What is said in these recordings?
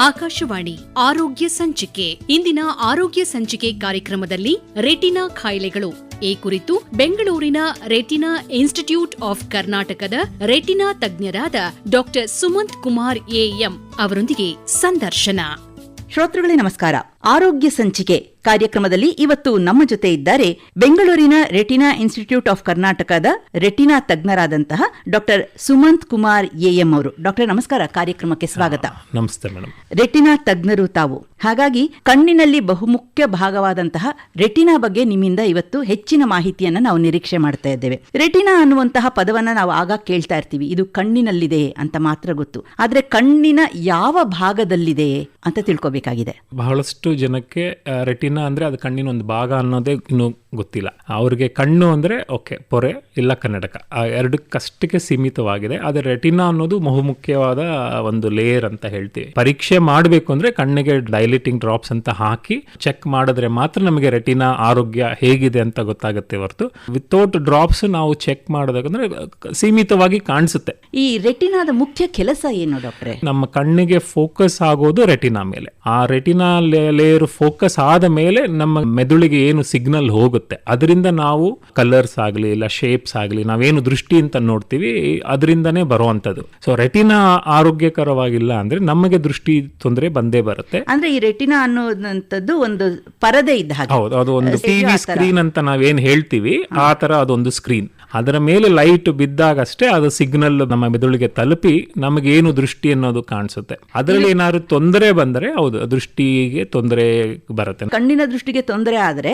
ಆಕಾಶವಾಣಿ ಆರೋಗ್ಯ ಸಂಚಿಕೆ. ಇಂದಿನ ಆರೋಗ್ಯ ಸಂಚಿಕೆ ಕಾರ್ಯಕ್ರಮದಲ್ಲಿ ರೆಟಿನಾ ಖಾಯಿಲೆಗಳು. ಈ ಕುರಿತು ಬೆಂಗಳೂರಿನ ರೆಟಿನಾ ಇನ್ಸ್ಟಿಟ್ಯೂಟ್ ಆಫ್ ಕರ್ನಾಟಕದ ರೆಟಿನಾ ತಜ್ಞರಾದ doctor Sumanth Kumar A M ಅವರೊಂದಿಗೆ ಸಂದರ್ಶನ. ಶ್ರೋತೃಗಳೇ ನಮಸ್ಕಾರ. ಆರೋಗ್ಯ ಸಂಚಿಕೆ ಕಾರ್ಯಕ್ರಮದಲ್ಲಿ ಇವತ್ತು ನಮ್ಮ ಜೊತೆ ಇದ್ದಾರೆ ಬೆಂಗಳೂರಿನ ರೆಟಿನಾ ಇನ್ಸ್ಟಿಟ್ಯೂಟ್ ಆಫ್ ಕರ್ನಾಟಕದ retina ತಜ್ಞರಾದಂತಹ doctor Sumanth Kumar A M ಅವರು. ಡಾಕ್ಟರ್ ನಮಸ್ಕಾರ. ಕಾರ್ಯಕ್ರಮಕ್ಕೆ ಸ್ವಾಗತ. ನಮಸ್ತೆ ಮೇಡಮ್. ರೆಟಿನಾ ತಜ್ಞರು ತಾವು. ಹಾಗಾಗಿ ಕಣ್ಣಿನಲ್ಲಿ ಬಹುಮುಖ್ಯ ಭಾಗವಾದಂತಹ ರೆಟಿನಾ ಬಗ್ಗೆ ನಿಮ್ಮಿಂದ ಇವತ್ತು ಹೆಚ್ಚಿನ ಮಾಹಿತಿಯನ್ನ ನಾವು ನಿರೀಕ್ಷೆ ಮಾಡ್ತಾ ಇದ್ದೇವೆ. ರೆಟಿನಾ ಅನ್ನುವಂತಹ ಪದವನ್ನ ನಾವು ಆಗ ಕೇಳ್ತಾ ಇರ್ತೀವಿ. ಇದು ಕಣ್ಣಿನಲ್ಲಿದೆ ಅಂತ ಮಾತ್ರ ಗೊತ್ತು. ಆದ್ರೆ ಕಣ್ಣಿನ ಯಾವ ಭಾಗದಲ್ಲಿದೆ ಅಂತ ತಿಳ್ಕೊಬೇಕಾಗಿದೆ. ಬಹಳಷ್ಟು ಜನಕ್ಕೆ ಆ, ರೆಟಿನಾ ಅಂದ್ರೆ ಅದು ಕಣ್ಣಿನ ಒಂದು ಭಾಗ ಅನ್ನೋದೇ ಇನ್ನೂ ಗೊತ್ತಿಲ್ಲ. ಅವ್ರಿಗೆ ಕಣ್ಣು ಅಂದ್ರೆ ಓಕೆ ಪೊರೆ ಇಲ್ಲ ಕನ್ನಡಕ. ಆ ಎರಡಕ್ಕಷ್ಟಕ್ಕೆ ಸೀಮಿತವಾಗಿದೆ. ಆದರೆ ರೆಟಿನಾ ಅನ್ನೋದು ಬಹುಮುಖ್ಯವಾದ ಒಂದು ಲೇಯರ್ ಅಂತ ಹೇಳ್ತೀವಿ. ಪರೀಕ್ಷೆ ಮಾಡಬೇಕು ಅಂದ್ರೆ ಕಣ್ಣಿಗೆ ಡೈಲಿಟಿಂಗ್ ಡ್ರಾಪ್ಸ್ ಅಂತ ಹಾಕಿ ಚೆಕ್ ಮಾಡಿದ್ರೆ ಮಾತ್ರ ನಮಗೆ ರೆಟಿನಾ ಆರೋಗ್ಯ ಹೇಗಿದೆ ಅಂತ ಗೊತ್ತಾಗುತ್ತೆ ಹೊರತು. ವಿತೌಟ್ ಡ್ರಾಪ್ಸ್ ನಾವು ಚೆಕ್ ಮಾಡೋದಾಗಂದ್ರೆ ಸೀಮಿತವಾಗಿ ಕಾಣಿಸುತ್ತೆ. ಈ ರೆಟಿನಾದ ಮುಖ್ಯ ಕೆಲಸ ಏನು ಡಾಕ್ಟ್ರೆ? ನಮ್ಮ ಕಣ್ಣಿಗೆ ಫೋಕಸ್ ಆಗೋದು ರೆಟಿನಾ ಮೇಲೆ. ಆ ರೆಟಿನಾ ಲೇಯರ್ ಫೋಕಸ್ ಆದ ಮೇಲೆ ನಮ್ಮ ಮೆದುಳಿಗೆ ಏನು ಸಿಗ್ನಲ್ ಹೋಗುತ್ತೆ. ಅದರಿಂದ ನಾವು ಕಲರ್ಸ್ ಆಗಲಿ, ಇಲ್ಲ ಶೇಪ್ಸ್ ಆಗಲಿ, ನಾವೇನು ದೃಷ್ಟಿ ಅಂತ ನೋಡ್ತೀವಿ, ಅದರಿಂದನೇ ಬರುವಂಥದ್ದು. ಸೊ ರೆಟಿನಾ ಆರೋಗ್ಯಕರವಾಗಿಲ್ಲ ಅಂದ್ರೆ ನಮಗೆ ದೃಷ್ಟಿ ತೊಂದರೆ ಬಂದೇ ಬರುತ್ತೆ. ಅಂದ್ರೆ ಈ ರೆಟಿನಾ ಅನ್ನೋದಂಥದ್ದು ಒಂದು ಪರದೆ ಇದ್ದ ಹಾಗೆ. ಹೌದು ಅದು ಒಂದು ಟಿವಿ ಸ್ಕ್ರೀನ್ ಅಂತ ನಾವೇನು ಹೇಳ್ತೀವಿ ಆ ತರ ಅದೊಂದು ಸ್ಕ್ರೀನ್ ಅದರ ಮೇಲೆ ಲೈಟ್ ಬಿದ್ದಾಗಷ್ಟೇ ಅದು ಸಿಗ್ನಲ್ ನಮ್ಮ ಮೆದುಳಿಗೆ ತಲುಪಿ ನಮಗೇನು ದೃಷ್ಟಿ ಅನ್ನೋದು ಕಾಣಿಸುತ್ತೆ. ಅದರಲ್ಲಿ ಏನಾದ್ರು ತೊಂದರೆ ಬಂದರೆ ಹೌದು ದೃಷ್ಟಿಗೆ ತೊಂದರೆ ಬರುತ್ತೆ. ಕಣ್ಣಿನ ದೃಷ್ಟಿಗೆ ತೊಂದರೆ ಆದರೆ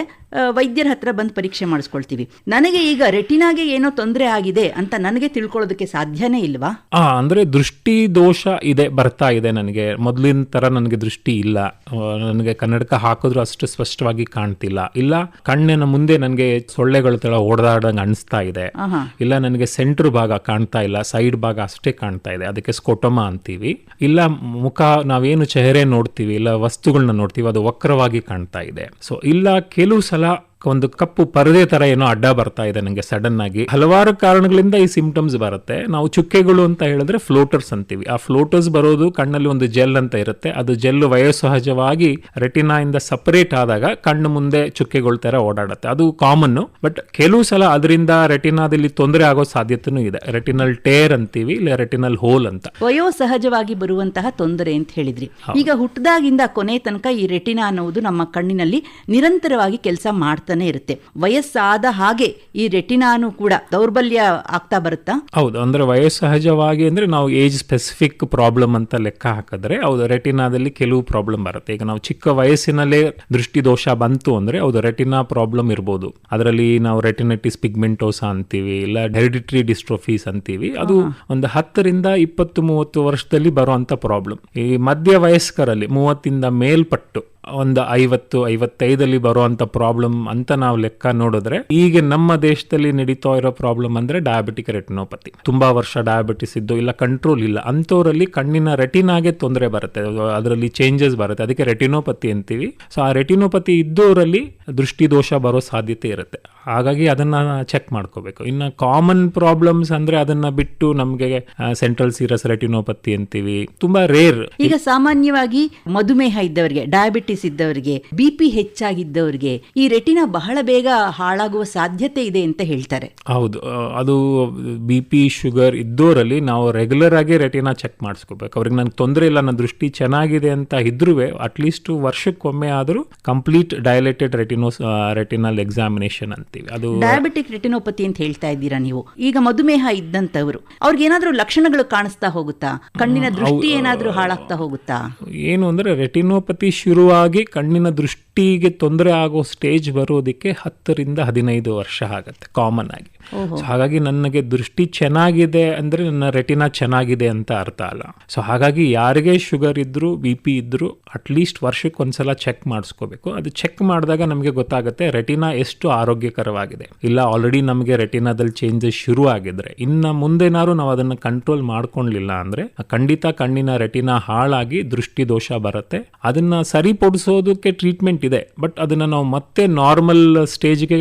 ವೈದ್ಯರ ಹತ್ರ ಬಂದು ಪರೀಕ್ಷೆ ಮಾಡಿಸ್ಕೊಳ್ತೀವಿ. ನನಗೆ ಈಗ ರೆಟಿನಾಗೆ ಏನೋ ತೊಂದರೆ ಆಗಿದೆ ಅಂತ ನನಗೆ ತಿಳ್ಕೊಳ್ಳೋದಕ್ಕೆ ಸಾಧ್ಯನೇ ಇಲ್ವಾ? ಆ ಅಂದ್ರೆ ದೃಷ್ಟಿ ದೋಷ ಇದೆ ಬರ್ತಾ ಇದೆ ನನಗೆ. ಮೊದಲಿನ ತರ ನನಗೆ ದೃಷ್ಟಿ ಇಲ್ಲ. ನನಗೆ ಕನ್ನಡಕ ಹಾಕಿದ್ರು ಅಷ್ಟು ಸ್ಪಷ್ಟವಾಗಿ ಕಾಣ್ತಿಲ್ಲ. ಇಲ್ಲ ಕಣ್ಣಿನ ಮುಂದೆ ನನಗೆ ಸೊಳ್ಳೆಗಳ ತರ ಓಡಾಡಂಗೆ ಅನಿಸ್ತಾ ಇದೆ. ಇಲ್ಲ ನನಗೆ ಸೆಂಟ್ರ್ ಭಾಗ ಕಾಣ್ತಾ ಇಲ್ಲ ಸೈಡ್ ಭಾಗ ಅಷ್ಟೇ ಕಾಣ್ತಾ ಇದೆ. ಅದಕ್ಕೆ ಸ್ಕೋಟಮ ಅಂತೀವಿ. ಇಲ್ಲ ಮುಖ ನಾವೇನು ಚೆಹರೆ ನೋಡ್ತೀವಿ ಇಲ್ಲ ವಸ್ತುಗಳನ್ನ ನೋಡ್ತೀವಿ ಅದು ವಕ್ರವಾಗಿ ಕಾಣ್ತಾ ಇದೆ. ಸೊ ಇಲ್ಲ ಕೆಲವು ಸಲ ಒಂದು ಕಪ್ಪು ಪರದೆ ತರ ಏನೋ ಅಡ್ಡ ಬರ್ತಾ ಇದೆ ನನಗೆ ಸಡನ್ ಆಗಿ. ಹಲವಾರು ಕಾರಣಗಳಿಂದ ಈ ಸಿಂಪ್ಟಮ್ಸ್ ಬರುತ್ತೆ. ನಾವು ಚುಕ್ಕೆಗಳು ಅಂತ ಹೇಳಿದ್ರೆ ಫ್ಲೋಟರ್ಸ್ ಅಂತೀವಿ. ಆ ಫ್ಲೋಟರ್ಸ್ ಬರೋದು ಕಣ್ಣಲ್ಲಿ ಒಂದು ಜೆಲ್ ಅಂತ ಇರುತ್ತೆ. ಅದು ಜೆಲ್ ವಯೋಸಹಜವಾಗಿ ರೆಟಿನಾ ಇಂದ ಸಪರೇಟ್ ಆದಾಗ ಕಣ್ಣು ಮುಂದೆ ಚುಕ್ಕೆಗಳ ತರ ಓಡಾಡುತ್ತೆ. ಅದು ಕಾಮನ್ ಬಟ್ ಕೆಲವು ಸಲ ಅದರಿಂದ ರೆಟಿನಾದಲ್ಲಿ ತೊಂದರೆ ಆಗೋ ಸಾಧ್ಯತೆನೂ ಇದೆ. ರೆಟಿನಲ್ ಟೇರ್ ಅಂತೀವಿ ಇಲ್ಲ ರೆಟಿನಲ್ ಹೋಲ್ ಅಂತ. ವಯೋಸಹಜವಾಗಿ ಬರುವಂತಹ ತೊಂದರೆ ಅಂತ ಹೇಳಿದ್ರಿ. ಈಗ ಹುಟ್ಟದಾಗಿಂದ ಕೊನೆ ತನಕ ಈ ರೆಟಿನಾ ಅನ್ನೋದು ನಮ್ಮ ಕಣ್ಣಿನಲ್ಲಿ ನಿರಂತರವಾಗಿ ಕೆಲಸ ಮಾಡ್ತಾನೆ ಇರುತ್ತೆ. ವಯಸ್ಸಾದ ಹಾಗೆ ಈ ರೆಟಿನಾನು ಕೂಡ ದೌರ್ಬಲ್ಯ ಆಗ್ತಾ ಬರುತ್ತಾ? ಹೌದು ಅಂದ್ರೆ ವಯಸ್ಸಹಜವಾಗಿ ಅಂದ್ರೆ ನಾವು ಏಜ್ ಸ್ಪೆಸಿಫಿಕ್ ಪ್ರಾಬ್ಲಮ್ ಅಂತ ಲೆಕ್ಕ ಹಾಕಿದ್ರೆ ಹೌದು ರೆಟಿನಾದಲ್ಲಿ ಕೆಲವು ಪ್ರಾಬ್ಲಮ್ ಬರುತ್ತೆ. ಈಗ ನಾವು ಚಿಕ್ಕ ವಯಸ್ಸಿನಲ್ಲೇ ದೃಷ್ಟಿ ದೋಷ ಬಂತು ಅಂದ್ರೆ ಹೌದು ರೆಟಿನಾ ಪ್ರಾಬ್ಲಮ್ ಇರ್ಬೋದು. ಅದರಲ್ಲಿ ನಾವು ರೆಟಿನಟಿಸ್ ಪಿಗ್ಮೆಂಟೋಸಾ ಅಂತೀವಿ ಇಲ್ಲ ಹೆರಿಡಿಟ್ರಿ ಡಿಸ್ಟ್ರೋಫೀಸ್ ಅಂತೀವಿ. ಅದು ಒಂದು ಹತ್ತರಿಂದ ಇಪ್ಪತ್ತು ಮೂವತ್ತು ವರ್ಷದಲ್ಲಿ ಬರುವಂತ ಪ್ರಾಬ್ಲಮ್. ಈ ಮಧ್ಯ ವಯಸ್ಕರಲ್ಲಿ ಮೂವತ್ತಿಂದ ಮೇಲ್ಪಟ್ಟು ಒಂದು ಐವತ್ತು, ಐವತ್ತೈದಲ್ಲಿ ಬರುವಂತ ಪ್ರಾಬ್ಲಮ್ ಅಂತ ನಾವು ಲೆಕ್ಕ ನೋಡಿದ್ರೆ ಈಗ ನಮ್ಮ ದೇಶದಲ್ಲಿ ನಡೀತಾ ಇರೋ ಪ್ರಾಬ್ಲಮ್ ಅಂದ್ರೆ ಡಯಾಬಿಟಿಕ್ ರೆಟಿನೋಪತಿ ತುಂಬಾ ವರ್ಷ ಡಯಾಬಿಟಿಸ್ ಇದ್ದು, ಇಲ್ಲ ಕಂಟ್ರೋಲ್ ಇಲ್ಲ. ಅಂಥವರಲ್ಲಿ ಕಣ್ಣಿನ ರೆಟಿನಾಗೆ ತೊಂದರೆ ಬರುತ್ತೆ. ಅದರಲ್ಲಿ ಚೇಂಜಸ್ ಬರುತ್ತೆ. ಅದಕ್ಕೆ ರೆಟಿನೋಪತಿ ಅಂತೀವಿ. ಸೊ ಆ ರೆಟಿನೋಪತಿ ಇದ್ದವರಲ್ಲಿ ದೃಷ್ಟಿ ದೋಷ ಬರೋ ಸಾಧ್ಯತೆ ಇರುತ್ತೆ. ಹಾಗಾಗಿ ಅದನ್ನ ಚೆಕ್ ಮಾಡ್ಕೋಬೇಕು. ಇನ್ನು ಕಾಮನ್ ಪ್ರಾಬ್ಲಮ್ಸ್ ಅಂದ್ರೆ ಅದನ್ನ ಬಿಟ್ಟು ನಮಗೆ ಸೆಂಟ್ರಲ್ ಸೀರಸ್ ರೆಟಿನೋಪತಿ ಅಂತೀವಿ. ತುಂಬಾ ರೇರ್ ಈಗ ಸಾಮಾನ್ಯವಾಗಿ ಮಧುಮೇಹ ಇದ್ದವರಿಗೆ ಡಯಾಬಿಟಿಸ್ ಇದ್ದವರಿಗೆ ಬಿ ಪಿ ಹೆಚ್ಚಾಗಿದ್ದವರಿಗೆ ಈ ರೆಟಿನಾ ಬಹಳ ಬೇಗ ಹಾಳಾಗುವ ಸಾಧ್ಯತೆ ಇದೆ ಅಂತ ಹೇಳ್ತಾರೆ. ಹೌದು. ಅದು ಬಿ ಪಿ ಶುಗರ್ ಇದ್ದೋರಲ್ಲಿ ನಾವು ರೆಗ್ಯುಲರ್ ಆಗಿ ರೆಟಿನಾ ಚೆಕ್ ಮಾಡಿಸ್ಕೋಬೇಕು. ಅವ್ರಿಗೆ ನನಗೆ ತೊಂದರೆ ಇಲ್ಲ ನನ್ನ ದೃಷ್ಟಿ ಚೆನ್ನಾಗಿದೆ ಅಂತ ಇದ್ರೂ ಅಟ್ಲೀಸ್ಟ್ ವರ್ಷಕ್ಕೊಮ್ಮೆ ಆದರೂ ಕಂಪ್ಲೀಟ್ ಡೈಲೇಟೆಡ್ ರೆಟಿನೋಸ್ ರೆಟಿನಲ್ ಎಕ್ಸಾಮಿನೇಷನ್ ಅಂತೀವಿ. ಅದು ಡಯಾಬಿಟಿಕ್ ರೆಟಿನೋಪತಿ ಅಂತ ಹೇಳ್ತಾ ಇದ್ದೀರಾ ನೀವು? ಈಗ ಮಧುಮೇಹ ಇದ್ದಂತವರು ಅವ್ರಿಗೆ ಏನಾದರೂ ಲಕ್ಷಣಗಳು ಕಾಣಿಸ್ತಾ ಹೋಗುತ್ತಾ? ಕಣ್ಣಿನ ದೃಷ್ಟಿ ಏನಾದರೂ ಹಾಳಾಗ್ತಾ ಹೋಗುತ್ತಾ? ಏನು ಅಂದ್ರೆ ರೆಟಿನೋಪತಿ ಶುರುವಾಗಿ ಕಣ್ಣಿನ ದೃಷ್ಟಿಗೆ ತೊಂದರೆ ಆಗೋ ಸ್ಟೇಜ್ ಬರೋದಕ್ಕೆ ಹತ್ತರಿಂದ ಹದಿನೈದು ವರ್ಷ ಆಗುತ್ತೆ ಕಾಮನ್ ಆಗಿ. ಸೊ ಹಾಗಾಗಿ ನನಗೆ ದೃಷ್ಟಿ ಚೆನ್ನಾಗಿದೆ ಅಂದ್ರೆ ನನ್ನ ರೆಟಿನಾ ಚೆನ್ನಾಗಿದೆ ಅಂತ ಅರ್ಥ ಅಲ್ಲ. ಸೊ ಹಾಗಾಗಿ ಯಾರಿಗೆ ಶುಗರ್ ಇದ್ರು ಬಿ ಪಿ ಇದ್ರು ಅಟ್ಲೀಸ್ಟ್ ವರ್ಷಕ್ಕೆ ಒಂದ್ಸಲ ಚೆಕ್ ಮಾಡಿಸ್ಕೋಬೇಕು. ಅದು ಚೆಕ್ ಮಾಡಿದಾಗ ನಮಗೆ ಗೊತ್ತಾಗುತ್ತೆ ರೆಟಿನಾ ಎಷ್ಟು ಆರೋಗ್ಯಕರವಾಗಿದೆ. ಇಲ್ಲ ಆಲ್ರೆಡಿ ನಮಗೆ ರೆಟಿನಾದಲ್ಲಿ ಚೇಂಜಸ್ ಶುರು ಆಗಿದ್ರೆ ಇನ್ನು ಮುಂದೇನಾದ್ರು ನಾವು ಅದನ್ನು ಕಂಟ್ರೋಲ್ ಮಾಡ್ಕೊಳ್ಲಿಲ್ಲ ಅಂದ್ರೆ ಖಂಡಿತ ಕಣ್ಣಿನ ರೆಟಿನಾ ಹಾಳಾಗಿ ದೃಷ್ಟಿ ದೋಷ ಬರುತ್ತೆ. ಅದನ್ನ ಸರಿಪಡಿಸೋದಕ್ಕೆ ಟ್ರೀಟ್ಮೆಂಟ್ ಇದೆ. ಬಟ್ ಅದನ್ನ ನಾವು ಮತ್ತೆ ನಾರ್ಮಲ್ ಸ್ಟೇಜ್ಗೆ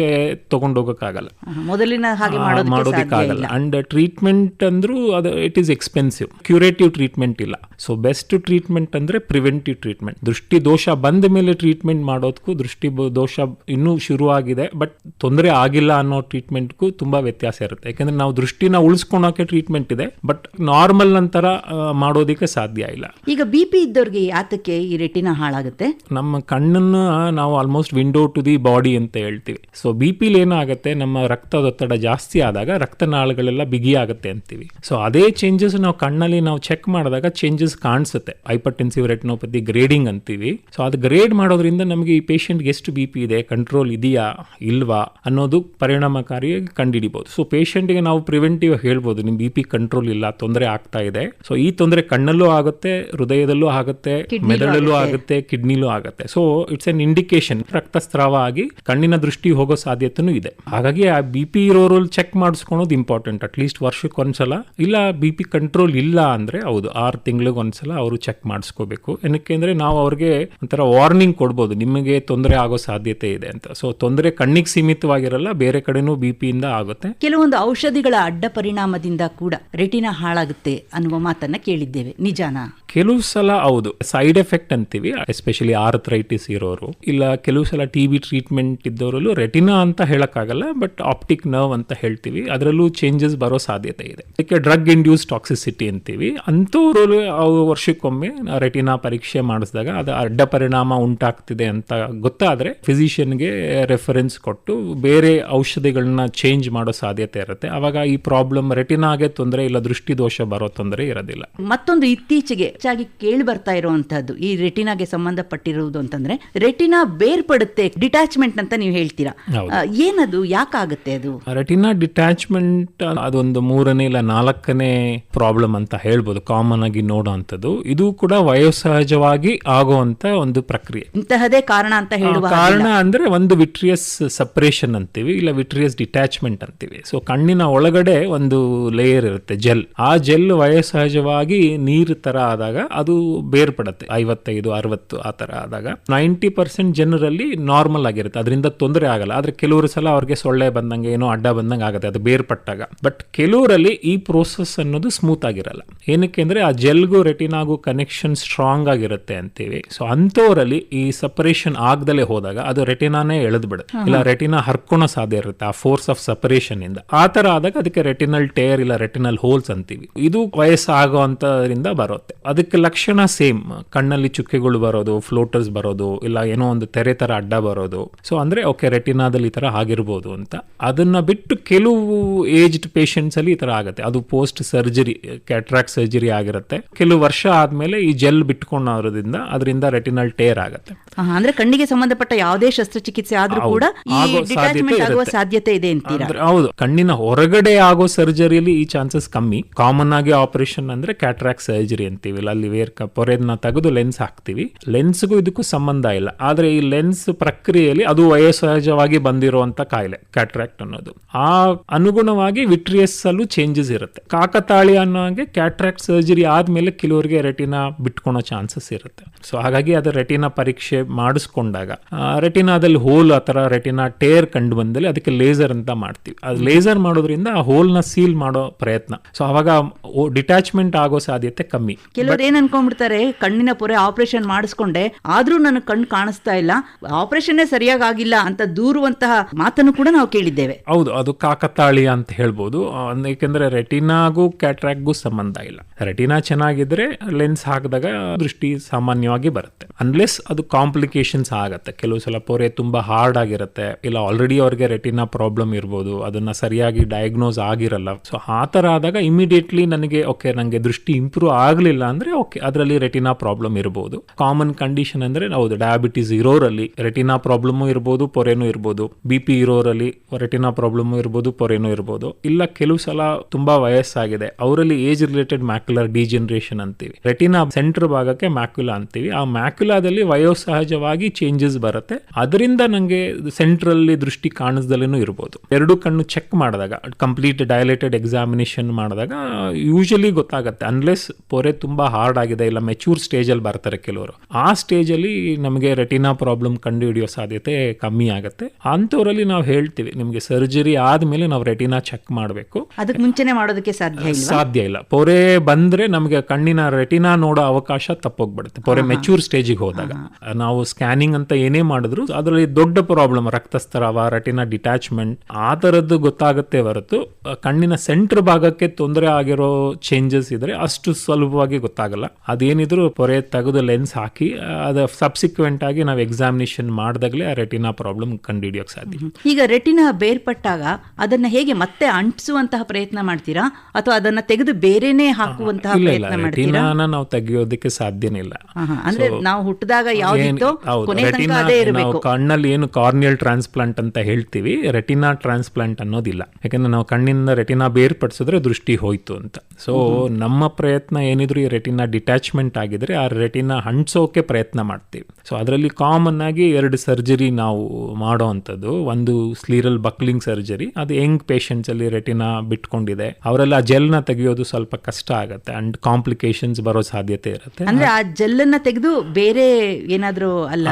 ತೊಗೊಂಡೋಗೋಕ್ಕಾಗಲ್ಲ. ಮೊದಲಿನ ಹಾಗೆ ಮಾಡೋದಕ್ಕಾಗಲ್ಲ. ಅಂಡ್ ಟ್ರೀಟ್ಮೆಂಟ್ ಅಂದ್ರೂ ಅದು it is expensive curative treatment ಇಲ್ಲ. ಸೊ ಬೆಸ್ಟ್ ಟ್ರೀಟ್ಮೆಂಟ್ ಅಂದ್ರೆ ಪ್ರಿವೆಂಟಿವ್ ಟ್ರೀಟ್ಮೆಂಟ್ ದೃಷ್ಟಿ ದೋಷ ಬಂದ ಮೇಲೆ ಟ್ರೀಟ್ಮೆಂಟ್ ಮಾಡೋದಕ್ಕೂ ದೃಷ್ಟಿ ದೋಷ ಇನ್ನೂ ಶುರುವಾಗಿದೆ. ಬಟ್ ತೊಂದರೆ ಆಗಿಲ್ಲ ಅನ್ನೋ ಟ್ರೀಟ್ಮೆಂಟ್ಗೂ ತುಂಬಾ ವ್ಯತ್ಯಾಸ ಇರುತ್ತೆ. ಯಾಕಂದ್ರೆ ನಾವು ದೃಷ್ಟಿನ ಉಳಿಸ್ಕೊಳೋಕೆ ಟ್ರೀಟ್ಮೆಂಟ್ ಇದೆ. ಬಟ್ ನಾರ್ಮಲ್ ನಂತರ ಮಾಡೋದಕ್ಕೆ ಸಾಧ್ಯ ಇಲ್ಲ. ಈಗ ಬಿ ಪಿ ಇದ್ದವ್ರಿಗೆ ಯಾತಕ್ಕೆ ಈ ರೆಟಿನ ಹಾಳಾಗುತ್ತೆ? ನಮ್ಮ ಕಣ್ಣನ್ನು ನಾವು almost window to the body ಅಂತ ಹೇಳ್ತೀವಿ. ಸೊ ಬಿ ಪಿಲಿ ಏನಾಗುತ್ತೆ? ನಮ್ಮ ರಕ್ತದೊತ್ತಡ ಜಾಸ್ತಿ ಆದಾಗ ರಕ್ತನಾಳಗಳೆಲ್ಲ ಬಿಗಿಯಾಗುತ್ತೆ ಅಂತೀವಿ. ಸೊ ಅದೇ ಚೇಂಜಸ್ ನಾವು ಕಣ್ಣಲ್ಲಿ ನಾವು ಚೆಕ್ ಮಾಡಿದಾಗ ಚೇಂಜಸ್ ಕಾಣಿಸುತ್ತೆ. ಹೈಪರ್ಟೆನ್ಸಿವ್ ರೆಟ್ನೋಪತಿ ಗ್ರೇಡಿಂಗ್ ಅಂತೀವಿ. ಸೊ ಅದು ಗ್ರೇಡ್ ಮಾಡೋದ್ರಿಂದ ನಮಗೆ ಈ ಪೇಷಂಟ್ಗೆ ಎಷ್ಟು ಬಿ ಪಿ ಇದೆ ಕಂಟ್ರೋಲ್ ಇದೆಯಾ ಇಲ್ವಾ ಅನ್ನೋದು ಪರಿಣಾಮಕಾರಿಯಾಗಿ ಕಂಡುಹಿಡಿಬಹುದು ಸೊ ಪೇಷಂಟ್ಗೆ ನಾವು ಪ್ರಿವೆಂಟಿವ್ ಹೇಳ್ಬೋದು ನಿಮ್ ಬಿ ಪಿ ಕಂಟ್ರೋಲ್ ಇಲ್ಲ ತೊಂದರೆ ಆಗ್ತಾ ಇದೆ. ಸೊ ಈ ತೊಂದರೆ ಕಣ್ಣಲ್ಲೂ ಆಗುತ್ತೆ ಹೃದಯದಲ್ಲೂ ಆಗುತ್ತೆ ಮೆದುಳಲ್ಲೂ ಆಗುತ್ತೆ. ಆಗುತ್ತೆ ಕಿಡ್ನಿಲೂ ಆಗುತ್ತೆ. ಸೊ ಇಟ್ಸ್ ಎನ್ ಇಂಡಿಕೇಶನ್ ರಕ್ತಸ್ರಾವ ಆಗಿ ಕಣ್ಣಿನ ದೃಷ್ಟಿ ಹೋಗೋ ಸಾಧ್ಯತೆನೂ ಇದೆ. ಹಾಗಾಗಿ ಆ ಬಿ ಪಿ ಇರೋರು ಚೆಕ್ ಮಾಡಿಸ್ಕೊಳೋದು ಇಂಪಾರ್ಟೆಂಟ್ ಅಟ್ಲೀಸ್ಟ್ ವರ್ಷಕ್ಕೆ ಒಂದ್ಸಲ ಇಲ್ಲ ಬಿ ಪಿ ಕಂಟ್ರೋಲ್ ಇಲ್ಲ ಅಂದ್ರೆ ಹೌದು ಆರು ತಿಂಗಳಿಗೆ ಒಂದ್ಸಲ ಅವರು ಚೆಕ್ ಮಾಡಿಸ್ಕೋಬೇಕು. ಏನಕ್ಕೆ ಅಂದರೆ ನಾವು ಅವ್ರಿಗೆ ಒಂಥರ ವಾರ್ನಿಂಗ್ ಕೊಡ್ಬೋದು ನಿಮಗೆ ತೊಂದರೆ ಆಗೋ ಸಾಧ್ಯತೆ ಇದೆ ಅಂತ. ಸೊ ತೊಂದರೆ ಕಣ್ಣಿಗೆ ಸೀಮಿತವಾಗಿರಲ್ಲ ಬೇರೆ ಕಡೆನೂ ಬಿ ಪಿಯಿಂದ ಆಗುತ್ತೆ. ಕೆಲವೊಂದು ಔಷಧಿಗಳ ಅಡ್ಡ ಪರಿಣಾಮದಿಂದ ಕೂಡ ರೆಟಿನ ಹಾಳಾಗುತ್ತೆ ಅನ್ನುವ ಮಾತನ್ನ ಕೇಳಿದ್ದೇವೆ. ನಿಜಾನ? ಕೆಲವು ಸಲ ಹೌದು ಸೈಡ್ ಎಫೆಕ್ಟ್ ಅಂತೀವಿ ಎಸ್ಪೆಷಲಿ ಆರ್ಥ್ರೈಟಿಸ್ ಇರೋರು. ಇಲ್ಲ, ಕೆಲವು ಸಲ ಟಿ ಬಿ ಟ್ರೀಟ್ಮೆಂಟ್ ಇದ್ದವರಲ್ಲೂ ರೆಟಿನಾ ಅಂತ ಹೇಳಕ್ಕಾಗಲ್ಲ ಬಟ್ ಆಪ್ಟಿಕ್ ನರ್ವ್ ಅಂತ ಹೇಳ್ತೀವಿ. ಅದರಲ್ಲೂ ಚೇಂಜಸ್ ಬರೋ ಸಾಧ್ಯತೆ ಇದೆ. ಅದಕ್ಕೆ ಡ್ರಗ್ ಇಂಡ್ಯೂಸ್ ಟಾಕ್ಸಿಸಿಟಿ ಅಂತೀವಿ. ಅಂಥವ್ರು ವರ್ಷಕ್ಕೊಮ್ಮೆ ರೆಟಿನಾ ಪರೀಕ್ಷೆ ಮಾಡಿಸಿದಾಗ ಅದು ಅಡ್ಡ ಪರಿಣಾಮ ಉಂಟಾಗ್ತಿದೆ ಅಂತ ಗೊತ್ತಾದ್ರೆ ಫಿಸಿಷಿಯನ್ಗೆ ರೆಫರೆನ್ಸ್ ಕೊಟ್ಟು ಬೇರೆ ಔಷಧಿಗಳನ್ನ ಚೇಂಜ್ ಮಾಡೋ ಸಾಧ್ಯತೆ ಇರುತ್ತೆ. ಅವಾಗ ಈ ಪ್ರಾಬ್ಲಮ್ ರೆಟಿನಾಗೆ ತೊಂದರೆ ಇಲ್ಲ ದೃಷ್ಟಿ ದೋಷ ಬರೋ ತೊಂದರೆ ಇರೋದಿಲ್ಲ. ಮತ್ತೊಂದು ಇತ್ತೀಚೆಗೆ ಹೆಚ್ಚಾಗಿ ಕೇಳಿ ಬರ್ತಾ ಇರುವಂತಹದ್ದು ಈ ರೆಟಿನಾಗೆ ಸಂಬಂಧಪಟ್ಟಿರುವುದು ಅಂತಂದ್ರೆ ರೆಟಿನಾ ಬೇರ್ಪಡುತ್ತೆ ಡಿಟ್ಯಾಚ್ಮೆಂಟ್ ಅಂತ ನೀವು ಹೇಳ್ತೀರಾ? ಏನದು? ಯಾಕಾಗುತ್ತೆ ಅದು? ರೆಟಿನಾ ಡಿಟ್ಯಾಚ್ಮೆಂಟ್ ಅದೊಂದು ಮೂರನೇ ಇಲ್ಲ ನಾಲ್ಕನೇ ಪ್ರಾಬ್ಲಮ್ ಅಂತ ಹೇಳ್ಬೋದು. ಕಾಮನ್ ಆಗಿ ನೋಡೋ ಅಂಥದ್ದು ಇದು ಕೂಡ ವಯೋಸಹಜವಾಗಿ ಆಗುವಂತ ಒಂದು ಪ್ರಕ್ರಿಯೆ. ಇಂತಹದೇ ಕಾರಣ ಅಂತ ಹೇಳುವ ಕಾರಣ ಅಂದ್ರೆ ಒಂದು ವಿಟ್ರಿಯಸ್ ಸಪರೇಷನ್ ಅಂತೀವಿ ಇಲ್ಲ ವಿಟ್ರಿಯಸ್ ಡಿಟ್ಯಾಚ್ಮೆಂಟ್ ಅಂತೀವಿ. ಸೊ ಕಣ್ಣಿನ ಒಳಗಡೆ ಒಂದು ಲೇಯರ್ ಇರುತ್ತೆ ಜೆಲ್ ಆ ಜೆಲ್ ವಯೋಸಹಜವಾಗಿ ನೀರು ತರ ಆದಾಗ ಅದು ಬೇರ್ಪಡುತ್ತೆ. ಐವತ್ತೈದು ಅರವತ್ತು ಆ ತರ ಆದಾಗ. ನೈಂಟಿ ಪರ್ಸೆಂಟ್ ಜನರಲ್ಲಿ ನಾರ್ಮಲ್ ಆಗಿರುತ್ತೆ. ಅದರಿಂದ ತೊಂದರೆ ಆಗಲ್ಲ. ಆದ್ರೆ ಕೆಲವರು ಸಲ ಅವ್ರಿಗೆ ಸೊಳ್ಳೆ ಬಂದಂಗೆ ಏನೋ ಅಡ್ಡ ಬಂದಂಗೆ ಆಗುತ್ತೆ. ಅದು ಬೇರ್ಪಟ್ಟಾಗ. ಬಟ್ ಕೆಲವರಲ್ಲಿ ಈ ಪ್ರೋಸೆಸ್ ಅನ್ನೋದು ಸ್ಮೂತ್ ಆಗಿರಲ್ಲ. ಏನಕ್ಕೆ ಅಂದರೆ ಆ ಜೆಲ್ಗೂ ರೆಟಿನಾಗೂ ಕನೆಕ್ಷನ್ ಸ್ಟ್ರಾಂಗ್ ಆಗಿರುತ್ತೆ ಅಂತೀವಿ. ಸೊ ಅಂಥವರಲ್ಲಿ ಈ ಸಪರೇಷನ್ ಆಗದಲ್ಲೇ ಹೋದಾಗ ಅದು ರೆಟಿನಾನೇ ಎಳೆದ್ಬಿಡುತ್ತೆ. ಇಲ್ಲ ರೆಟಿನಾ ಹರ್ಕೊಳೋ ಸಾಧ್ಯ ಇರುತ್ತೆ ಆ ಫೋರ್ಸ್ ಆಫ್ ಸಪರೇಷನ್ ಇಂದ. ಆ ತರ ಆದಾಗ ಅದಕ್ಕೆ ರೆಟಿನಲ್ ಟೇರ್ ಇಲ್ಲ ರೆಟಿನಲ್ ಹೋಲ್ಸ್ ಅಂತೀವಿ. ಇದು ವಯಸ್ಸಾಗುವಂತದ್ರಿಂದ ಬರುತ್ತೆ. ಅದಕ್ಕೆ ಲಕ್ಷಣ ಸೇಮ್ ಕಣ್ಣಲ್ಲಿ ಚುಕ್ಕೆಗಳು ಬರೋದು ಫ್ಲೋಟರ್ಸ್ ಬರೋದು ಇಲ್ಲ ಏನೋ ಒಂದು ತೆರೆ ತರ ಅಡ್ಡ ಬರೋದು. ಸೊ ಅಂದ್ರೆ ಓಕೆ ರೆಟಿನಾದಲ್ಲಿ ಈ ತರ ಆಗಿರ್ಬೋದು ಅಂತ. ಅದನ್ನ ಬಿಟ್ಟು ಕೆಲವು ಏಜ್ಡ್ ಪೇಷಂಟ್ಸ್ ಅಲ್ಲಿ ಈ ತರ ಆಗುತ್ತೆ. ಅದು ಪೋಸ್ಟ್ ಸರ್ಜರಿ ಕ್ಯಾಟ್ರಾಕ್ ಸರ್ಜರಿ ಆಗಿರುತ್ತೆ. ಕೆಲವು ವರ್ಷ ಆದ್ಮೇಲೆ ಈ ಜೆಲ್ ಬಿಟ್ಕೊಂಡೋದ್ರಿಂದ ಅದರಿಂದ ರೆಟಿನಲ್ ಟೇರ್ ಆಗುತ್ತೆ. ಅಂದ್ರೆ ಕಣ್ಣಿಗೆ ಸಂಬಂಧಪಟ್ಟ ಯಾವುದೇ ಶಸ್ತ್ರಚಿಕಿತ್ಸೆ ಆದ್ರೂ ಕೂಡ ಸಾಧ್ಯತೆ ಇದೆ ಹೌದು. ಕಣ್ಣಿನ ಹೊರಗಡೆ ಆಗೋ ಸರ್ಜರಿಯಲ್ಲಿ ಈ ಚಾನ್ಸಸ್ ಕಮ್ಮಿ. ಕಾಮನ್ ಆಗಿ ಆಪರೇಷನ್ ಅಂದ್ರೆ ಕ್ಯಾಟ್ರಾಕ್ ಸರ್ಜರಿ ಅಂತೀವಿ. ಅಲ್ಲಿ ವೇರ್ ಪೊರೆನ ತೆಗೆದು ಲೆನ್ಸ್ ಹಾಕ್ತಿವಿ. ಲೆನ್ಸ್ಗೂ ಇದಕ್ಕೂ ಸಂಬಂಧ ಇಲ್ಲ. ಆದ್ರೆ ಈ ಲೆನ್ಸ್ ಪ್ರಕ್ರಿಯೆಯಲ್ಲಿ ಅದು ವಯೋಸಹಜವಾಗಿ ಬಂದಿರುವಂತ ಕಾಯಿಲೆ ಕ್ಯಾಟ್ರಾಕ್ಟ್ ಅನ್ನೋದು. ಆ ಅನುಗುಣವಾಗಿ ವಿಟ್ರಿಯಸ್ ಅಲ್ಲೂ ಚೇಂಜಸ್ ಇರುತ್ತೆ. ಕಾಕತಾಳಿ ಅನ್ನೋ ಹಾಗೆ ಕ್ಯಾಟ್ರಾಕ್ಟ್ ಸರ್ಜರಿ ಆದಮೇಲೆ ಕೆಲವರಿಗೆ ರೆಟಿನಾ ಬಿಟ್ಕೊಳ್ಳೋ ಚಾನ್ಸಸ್ ಇರುತ್ತೆ. ಸೊ ಹಾಗಾಗಿ ಅದು ರೆಟಿನಾ ಪರೀಕ್ಷೆ ಮಾಡಿಸ್ಕೊಂಡಾಗ ರೆಟಿನಾದಲ್ಲಿ ಹೋಲ್ ಅಥವಾ ರೆಟಿನಾ ಟೇರ್ ಕಂಡು ಬಂದಲ್ಲಿ ಅದಕ್ಕೆ ಲೇಸರ್ ಅಂತ ಮಾಡ್ತೀವಿ. ಅದು ಲೇಸರ್ ಮಾಡೋದ್ರಿಂದ ಆ ಹೋಲ್ನ ಸೀಲ್ ಮಾಡೋ ಪ್ರಯತ್ನ. ಸೊ ಅವಾಗ ಡಿಟ್ಯಾಚ್ಮೆಂಟ್ ಆಗೋ ಸಾಧ್ಯತೆ ಕಮ್ಮಿ. ಕೆಲವರು ಏನ್ ಅನ್ಕೊಂಡ್ಬಿಡ್ತಾರೆ ಕಣ್ಣಿನ ಪೊರೆ ಆಪರೇಷನ್ ಮಾಡಿಸ್ಕೊಂಡೆ ಆದ್ರೂ ನನ್ನ ಕಣ್ಣು ಕಾಣಿಸ್ತಾ ಇಲ್ಲ. ಆಪರೇಷನ್ನೇ ಸರಿಯಾಗಿ ಆಗಿಲ್ಲ ಅಂತ ದೂರುವಂತಹ ಮಾತನ್ನು ಕೂಡ ನಾವು ಕೇಳಿದ್ದೇವೆ. ಹೌದು, ಅದು ಕಾಕತಾಳಿ ಅಂತ ಹೇಳ್ಬೋದು. ಏಕೆಂದ್ರೆ ರೆಟಿನಾಗೂ ಕ್ಯಾಟ್ರಾಕ್ಗೂ ಸಂಬಂಧ ಇಲ್ಲ. ರೆಟಿನಾ ಚೆನ್ನಾಗಿದ್ರೆ ಲೆನ್ಸ್ ಹಾಕಿದಾಗ ದೃಷ್ಟಿ ಸಾಮಾನ್ಯವಾಗಿ ಬರುತ್ತೆ. ಅನ್ಲೆಸ್ ಅದು ಕಾಂಪ್ಲಿಕೇಶನ್ಸ್ ಆಗುತ್ತೆ. ಕೆಲವು ಸಲ ಪೊರೆ ತುಂಬಾ ಹಾರ್ಡ್ ಆಗಿರುತ್ತೆ. ಇಲ್ಲ ಆಲ್ರೆಡಿ ಅವ್ರಿಗೆ ರೆಟಿನಾ ಪ್ರಾಬ್ಲಮ್ ಇರ್ಬೋದು. ಅದನ್ನ ಸರಿಯಾಗಿ ಡಯಾಗ್ನೋಸ್ ಆಗಿರಲ್ಲ. ಸೊ ಆ ತರ ಆದಾಗ ಇಮಿಡಿಯೇಟ್ಲಿ ನನಗೆ ಓಕೆ ನನಗೆ ದೃಷ್ಟಿ ಇಂಪ್ರೂವ್ ಆಗಲಿಲ್ಲ ಅಂದ್ರೆ ಓಕೆ ಅದರಲ್ಲಿ ರೆಟಿನಾ ಪ್ರಾಬ್ಲಮ್ ಇರ್ಬೋದು. ಕಾಮನ್ ಕಂಡೀಷನ್ ಅಂದ್ರೆ, ಹೌದು ಡಯಾಬಿಟಿಸ್ ಇರೋರಲ್ಲಿ ರೆಟಿನಾ ಪ್ರಾಬ್ಲಮ್ ಇರ್ಬೋದು, ಪೊರೆನೂ ಇರ್ಬೋದು ಬಿ ಪಿ ಇರೋರಲ್ಲಿ ರೆಟಿನಾ ಪ್ರಾಬ್ಲಮ್ ಇರ್ಬೋದು, ಪೊರೆನೂ ಇರ್ಬೋದು. ಇಲ್ಲ ಕೆಲವು ಸಲ ತುಂಬಾ ವಯಸ್ಸಾಗಿದೆ, ಅವರಲ್ಲಿ ಏಜ್ ರಿಲೇಟೆಡ್ ಮ್ಯಾಕ್ಯುಲರ್ ಡಿಜನರೇಷನ್ ಅಂತೀವಿ. ರೆಟಿನಾ ಸೆಂಟರ್ ಭಾಗಕ್ಕೆ ಮ್ಯಾಕ್ಯುಲಾ ಅಂತೀವಿ. ಆ ಮ್ಯಾಕ್ಯುಲಾದಲ್ಲಿ ವಯೋಸಹಜವಾಗಿ ಚೇಂಜಸ್ ಬರುತ್ತೆ. ಅದರಿಂದ ನಂಗೆ ಸೆಂಟ್ರಲ್ಲಿ ದೃಷ್ಟಿ ಕಾಣಿಸ್ದಲ್ಲೇನೂ ಇರ್ಬೋದು. ಎರಡು ಕಣ್ಣು ಚೆಕ್ ಮಾಡಿದಾಗ ಕಂಪ್ಲೀಟ್ ಡೈಲೇಟೆಡ್ ಎಕ್ಸಾಮಿನೇಷನ್ ಮಾಡಿದಾಗ ಯೂಶಲಿ ಗೊತ್ತಾಗುತ್ತೆ. ಅನ್ಲೆಸ್ ಪೊರೆ ತುಂಬಾ ಹಾರ್ಡ್ ಆಗಿದೆ, ಇಲ್ಲ ಮೆಚೂರ್ ಸ್ಟೇಜಲ್ಲಿ ಬರ್ತಾರೆ ಕೆಲವರು. ಆ ಸ್ಟೇಜಲ್ಲಿ ನಮಗೆ ರೆಟಿನಾ ಪ್ರಾಬ್ಲಮ್ ಕಂಡು ಹಿಡಿಯೋ ಸಾಧ್ಯತೆ ಕಮ್ಮಿ ಆಗುತ್ತೆ. ಅಂತವರಲ್ಲಿ ನಾವು ಹೇಳ್ತೀವಿ ನಿಮಗೆ ಸರ್ಜರಿ ಆದ್ಮೇಲೆ ನಾವು ರೆಟಿನಾ ಚೆಕ್ ಮಾಡಬೇಕು. ಅದಕ್ಕೆ ಮುಂಚೆನೆ ಮಾಡೋದಕ್ಕೆ ಸಾಧ್ಯ ಇಲ್ಲ ಸಾಧ್ಯ ಇಲ್ಲ. ಪೊರೆ ಬಂದ್ರೆ ನಮಗೆ ಕಣ್ಣಿನ ರೆಟಿನಾ ನೋಡೋ ಅವಕಾಶ ತಪ್ಪೋಗ್ಬಿಡುತ್ತೆ. ಪೊರೆ ಮೆಚೂರ್ ಸ್ಟೇಜಿಗೆ ಹೋದಾಗ. ನಾವು ಸ್ಕ್ಯಾನಿಂಗ್ ಅಂತ ಏನೇ ಮಾಡಿದ್ರು ಅದರಲ್ಲಿ ದೊಡ್ಡ ಪ್ರಾಬ್ಲಮ್ ರಕ್ತಸ್ರಾವ ರೆಟಿನಾ ಡಿಟ್ಯಾಚ್ಮೆಂಟ್ ಆ ಥರದ್ದು ಗೊತ್ತಾಗುತ್ತೆ ಹೊರತು ಕಣ್ಣಿನ ಸೆಂಟ್ರ್ ಭಾಗಕ್ಕೆ ತೊಂದರೆ ಆಗಿರೋ ಚೇಂಜಸ್ ಇದ್ರೆ ಅಷ್ಟು ಸುಲಭವಾಗಿ ಗೊತ್ತಾಗಲ್ಲ. ಅದೇನಿದ್ರು ಪೊರೆ ತೆಗೆದು ಲೆನ್ಸ್ ಹಾಕಿ ಅದು ಸಬ್ಸಿಕ್ವೆಂಟ್ ಆಗಿ ನಾವು ಎಕ್ಸಾಮಿನೇಷನ್ ಮಾಡಿದಾಗಲೇ ಆ ರೆಟಿನಾ ಪ್ರಾಬ್ಲಮ್ ಕಂಡುಹಿಡಿಯೋಕೆ ಸಾಧ್ಯ. ಈಗ ರೆಟಿನಾ ಬೇರ್ಪಟ್ಟಾಗ ಅದನ್ನ ಹೇಗೆ ಮತ್ತೆ ಅಂಟಿಸುವಂತಹ ಪ್ರಯತ್ನ ಮಾಡ್ತೀರಾ? ಅಥವಾ ಅದನ್ನ ತೆಗೆದು ಬೇರೆನೇ ಹಾಕುವಂತಹ ಪ್ರಯತ್ನ ಮಾಡ್ತೀರಾ? ನಾವು ತೆಗೆಯೋದಕ್ಕೆ ಸಾಧ್ಯನೇ ಇಲ್ಲ. ಅಂದ್ರೆ ನಾವು ಹುಟ್ಟಿದಾಗ ಯಾವ್ದಿತ್ತೋ ನಾವು ಕಣ್ಣಲ್ಲಿ ಏನು ಕಾರ್ನಿಯಲ್ ಟ್ರಾನ್ಸ್ಪ್ಲಾಂಟ್ ಅಂತ ಹೇಳ್ತೀವಿ ರೆಟಿನಾ ಟ್ರಾನ್ಸ್ಪ್ಲಾಂಟ್ ಅನ್ನೋದಿಲ್ಲ. ಯಾಕಂದ್ರೆ ನಾವು ಕಣ್ಣಿಂದ ರೆಟಿನಾ ಬೇರ್ಪಡಿಸಿದ್ರೆ ದೃಷ್ಟಿ ಹೋಯ್ತು ಅಂತ. ಸೊ ನಮ್ಮ ಪ್ರಯತ್ನ ಏನಿದ್ರು ಈ ರೆಟಿನಾ ಡಿಟ್ಯಾಚ್ಮೆಂಟ್ ಆಗಿದ್ರೆ ಆ ರೆಟಿನಾ ಹಂಚೋಕೆ ಪ್ರಯತ್ನ ಮಾಡ್ತೀವಿ. ಸೊ ಅದರಲ್ಲಿ ಕಾಮನ್ ಆಗಿ ಎರಡು ಸರ್ಜರಿ ನಾವು ಮಾಡೋ ಅಂಥದ್ದು ಒಂದು ಸ್ಲೀರಲ್ ಬಕ್ಲಿಂಗ್ ಸರ್ಜರಿ ಅದು ಯಂಗ್ ಪೇಷಂಟ್ಸ್ ಅಲ್ಲಿ ರೆಟಿನಾ ಬಿಟ್ಕೊಂಡಿದೆ. ಅವರೆಲ್ಲ ಆ ಜೆಲ್ನ ತೆಗೆಯೋದು ಸ್ವಲ್ಪ ಕಷ್ಟ ಆಗುತ್ತೆ ಅಂಡ್ ಕಾಂಪ್ಲಿಕೇಶನ್ಸ್ ಬರೋ ಸಾಧ್ಯತೆ ಇರುತ್ತೆ. ಅಂದ್ರೆ ಆ ಜೆಲ್ಲನ್ನು ತೆಗೆದು ಬೇರೆ ಏನಾದರೂ ಅಲ್ಲ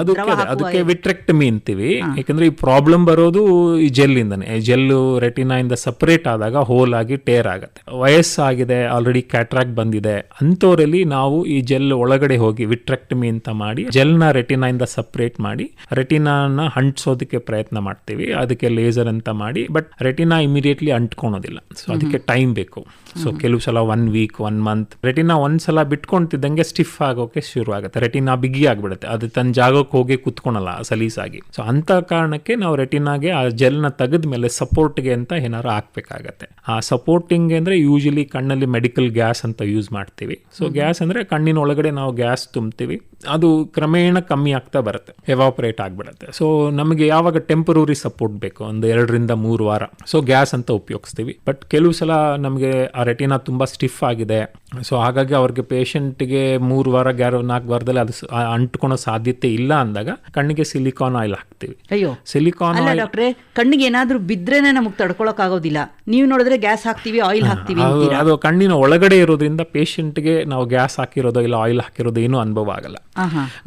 ಅದಕ್ಕೆ ಅದಕ್ಕೆ ವಿಟ್ರೆಕ್ಟಮಿ ಅಂತೀವಿ. ಯಾಕಂದ್ರೆ ಈ ಪ್ರಾಬ್ಲಮ್ ಬರೋದು ಈ ಜೆಲ್ ಇಂದನೇ. ಜೆಲ್ಲು ರೆಟಿನಾ ಇಂದ ಸಪರೇಟ್ ಆದಾಗ ಹೋಲ್ ಆಗಿ ಟೇರ್ ಆಗುತ್ತೆ. ವಯಸ್ಸಾಗಿದೆ ಆಲ್ರೆಡಿ ಕ್ಯಾಟ್ರಾಕ್ಟ್ ಬಂದಿದೆ. ಅಂಥವರಲ್ಲಿ ನಾವು ಈ ಜೆಲ್ ಒಳಗಡೆ ಹೋಗಿ ವಿಟ್ರೆಕ್ಟಮಿ ಅಂತ ಮಾಡಿ ಜೆಲ್ನ ರೆಟಿನಾ ಇಂದ ಸಪರೇಟ್ ಮಾಡಿ ರೆಟಿನಾನ ಅಂಟಿಸೋದಕ್ಕೆ ಪ್ರಯತ್ನ ಮಾಡ್ತೀವಿ. ಅದಕ್ಕೆ ಲೇಸರ್ ಅಂತ ಮಾಡಿ ಬಟ್ ರೆಟಿನಾ ಇಮಿಡಿಯೇಟ್ಲಿ ಅಂಟ್ಕೊಳೋದಿಲ್ಲ. ಸೊ ಅದಕ್ಕೆ ಟೈಮ್ ಬೇಕು. ಸೊ ಕೆಲವು ಸಲ one week one month. Retina ಒಂದ್ಸಲ ಬಿಟ್ಕೊಂತಿದ್ದಂಗೆ ಸ್ಟಿಫ್ ಆಗೋಕೆ ಶುರು ಆಗುತ್ತೆ ರೆಟಿನಾ ಬಿಗಿ ಆಗಿಬಿಡುತ್ತೆ. ಅದು ತನ್ನ ಜಾಗಕ್ಕೆ ಹೋಗಿ ಕುತ್ಕೊಳಲ್ಲ ಸಲೀಸಾಗಿ. ಸೊ ಅಂತ ಕಾರಣಕ್ಕೆ ನಾವು ರೆಟಿನಾಗೆ ಆ ಜೆಲ್ನ ತೆಗೆದ ಮೇಲೆ ಸಪೋರ್ಟ್ಗೆ ಅಂತ ಏನಾದ್ರು ಹಾಕ್ಬೇಕಾಗತ್ತೆ. ಆ ಸಪೋರ್ಟಿಂಗ್ ಅಂದ್ರೆ ಯೂಶಲಿ ಕಣ್ಣಲ್ಲಿ ಮೆಡಿಕಲ್ ಗ್ಯಾಸ್ ಅಂತ ಯೂಸ್ ಮಾಡ್ತೀವಿ. ಸೊ ಗ್ಯಾಸ್ ಅಂದ್ರೆ ಕಣ್ಣಿನ ಒಳಗಡೆ ನಾವು ಗ್ಯಾಸ್ ತುಂಬ್ತೀವಿ. ಅದು ಕ್ರಮೇಣ ಕಮ್ಮಿ ಆಗ್ತಾ ಬರುತ್ತೆ ಎವಾಪರೇಟ್ ಆಗಿಬಿಡುತ್ತೆ. ಸೊ ನಮಗೆ ಯಾವಾಗ ಟೆಂಪರರಿ ಸಪೋರ್ಟ್ ಬೇಕು? ಒಂದು ಎರಡರಿಂದ ಮೂರು ವಾರ. ಸೊ ಗ್ಯಾಸ್ ಅಂತ ಉಪಯೋಗಿಸ್ತೀವಿ. ಬಟ್ ಕೆಲವು ಸಲ ನಮಗೆ ಆ ರೆಟಿನಾ ತುಂಬ ಸ್ಟಿಫ್ ಆಗಿದೆ. ಸೊ ಹಾಗಾಗಿ ಅವ್ರಿಗೆ ಪೇಷಂಟ್ಗೆ ಮೂರು ವಾರ ಗ್ಯಾರ ನಾಲ್ಕು ವಾರದಲ್ಲಿ ಅದು ಸ- ಅಂಟ್ಕೊಳೋ ಸಾಧ್ಯತೆ ಇಲ್ಲ ಅಂದಾಗ ಕಣ್ಣಿಗೆ ಸಿಲಿಕಾನ್ ಆಯಿಲ್ ಹಾಕ್ತೀವಿ. ಅಯ್ಯೋ. ಸಿಲಿಕಾನ್ ಆಯಿಲ್ ಡಾಕ್ಟ್ರೆ ಕಣ್ಣಿಗೆ ಏನಾದರೂ ಬಿದ್ರೇನೆ ನಮಗೆ ತಡ್ಕೊಳಕ್ ಆಗೋದಿಲ್ಲ. ನೀವು ನೋಡಿದ್ರೆ ಗ್ಯಾಸ್ ಹಾಕ್ತಿವಿ ಆಯಿಲ್ ಹಾಕ್ತಿವಿ ಅದು ಕಣ್ಣಿನ ಒಳಗಡೆ ಇರೋದ್ರಿಂದ ಪೇಷಂಟ್ಗೆ ನಾವು ಗ್ಯಾಸ್ ಹಾಕಿರೋದೋ ಇಲ್ಲ ಆಯಿಲ್ ಹಾಕಿರೋದೋ ಏನು ಅನುಭವ ಆಗಲ್ಲ.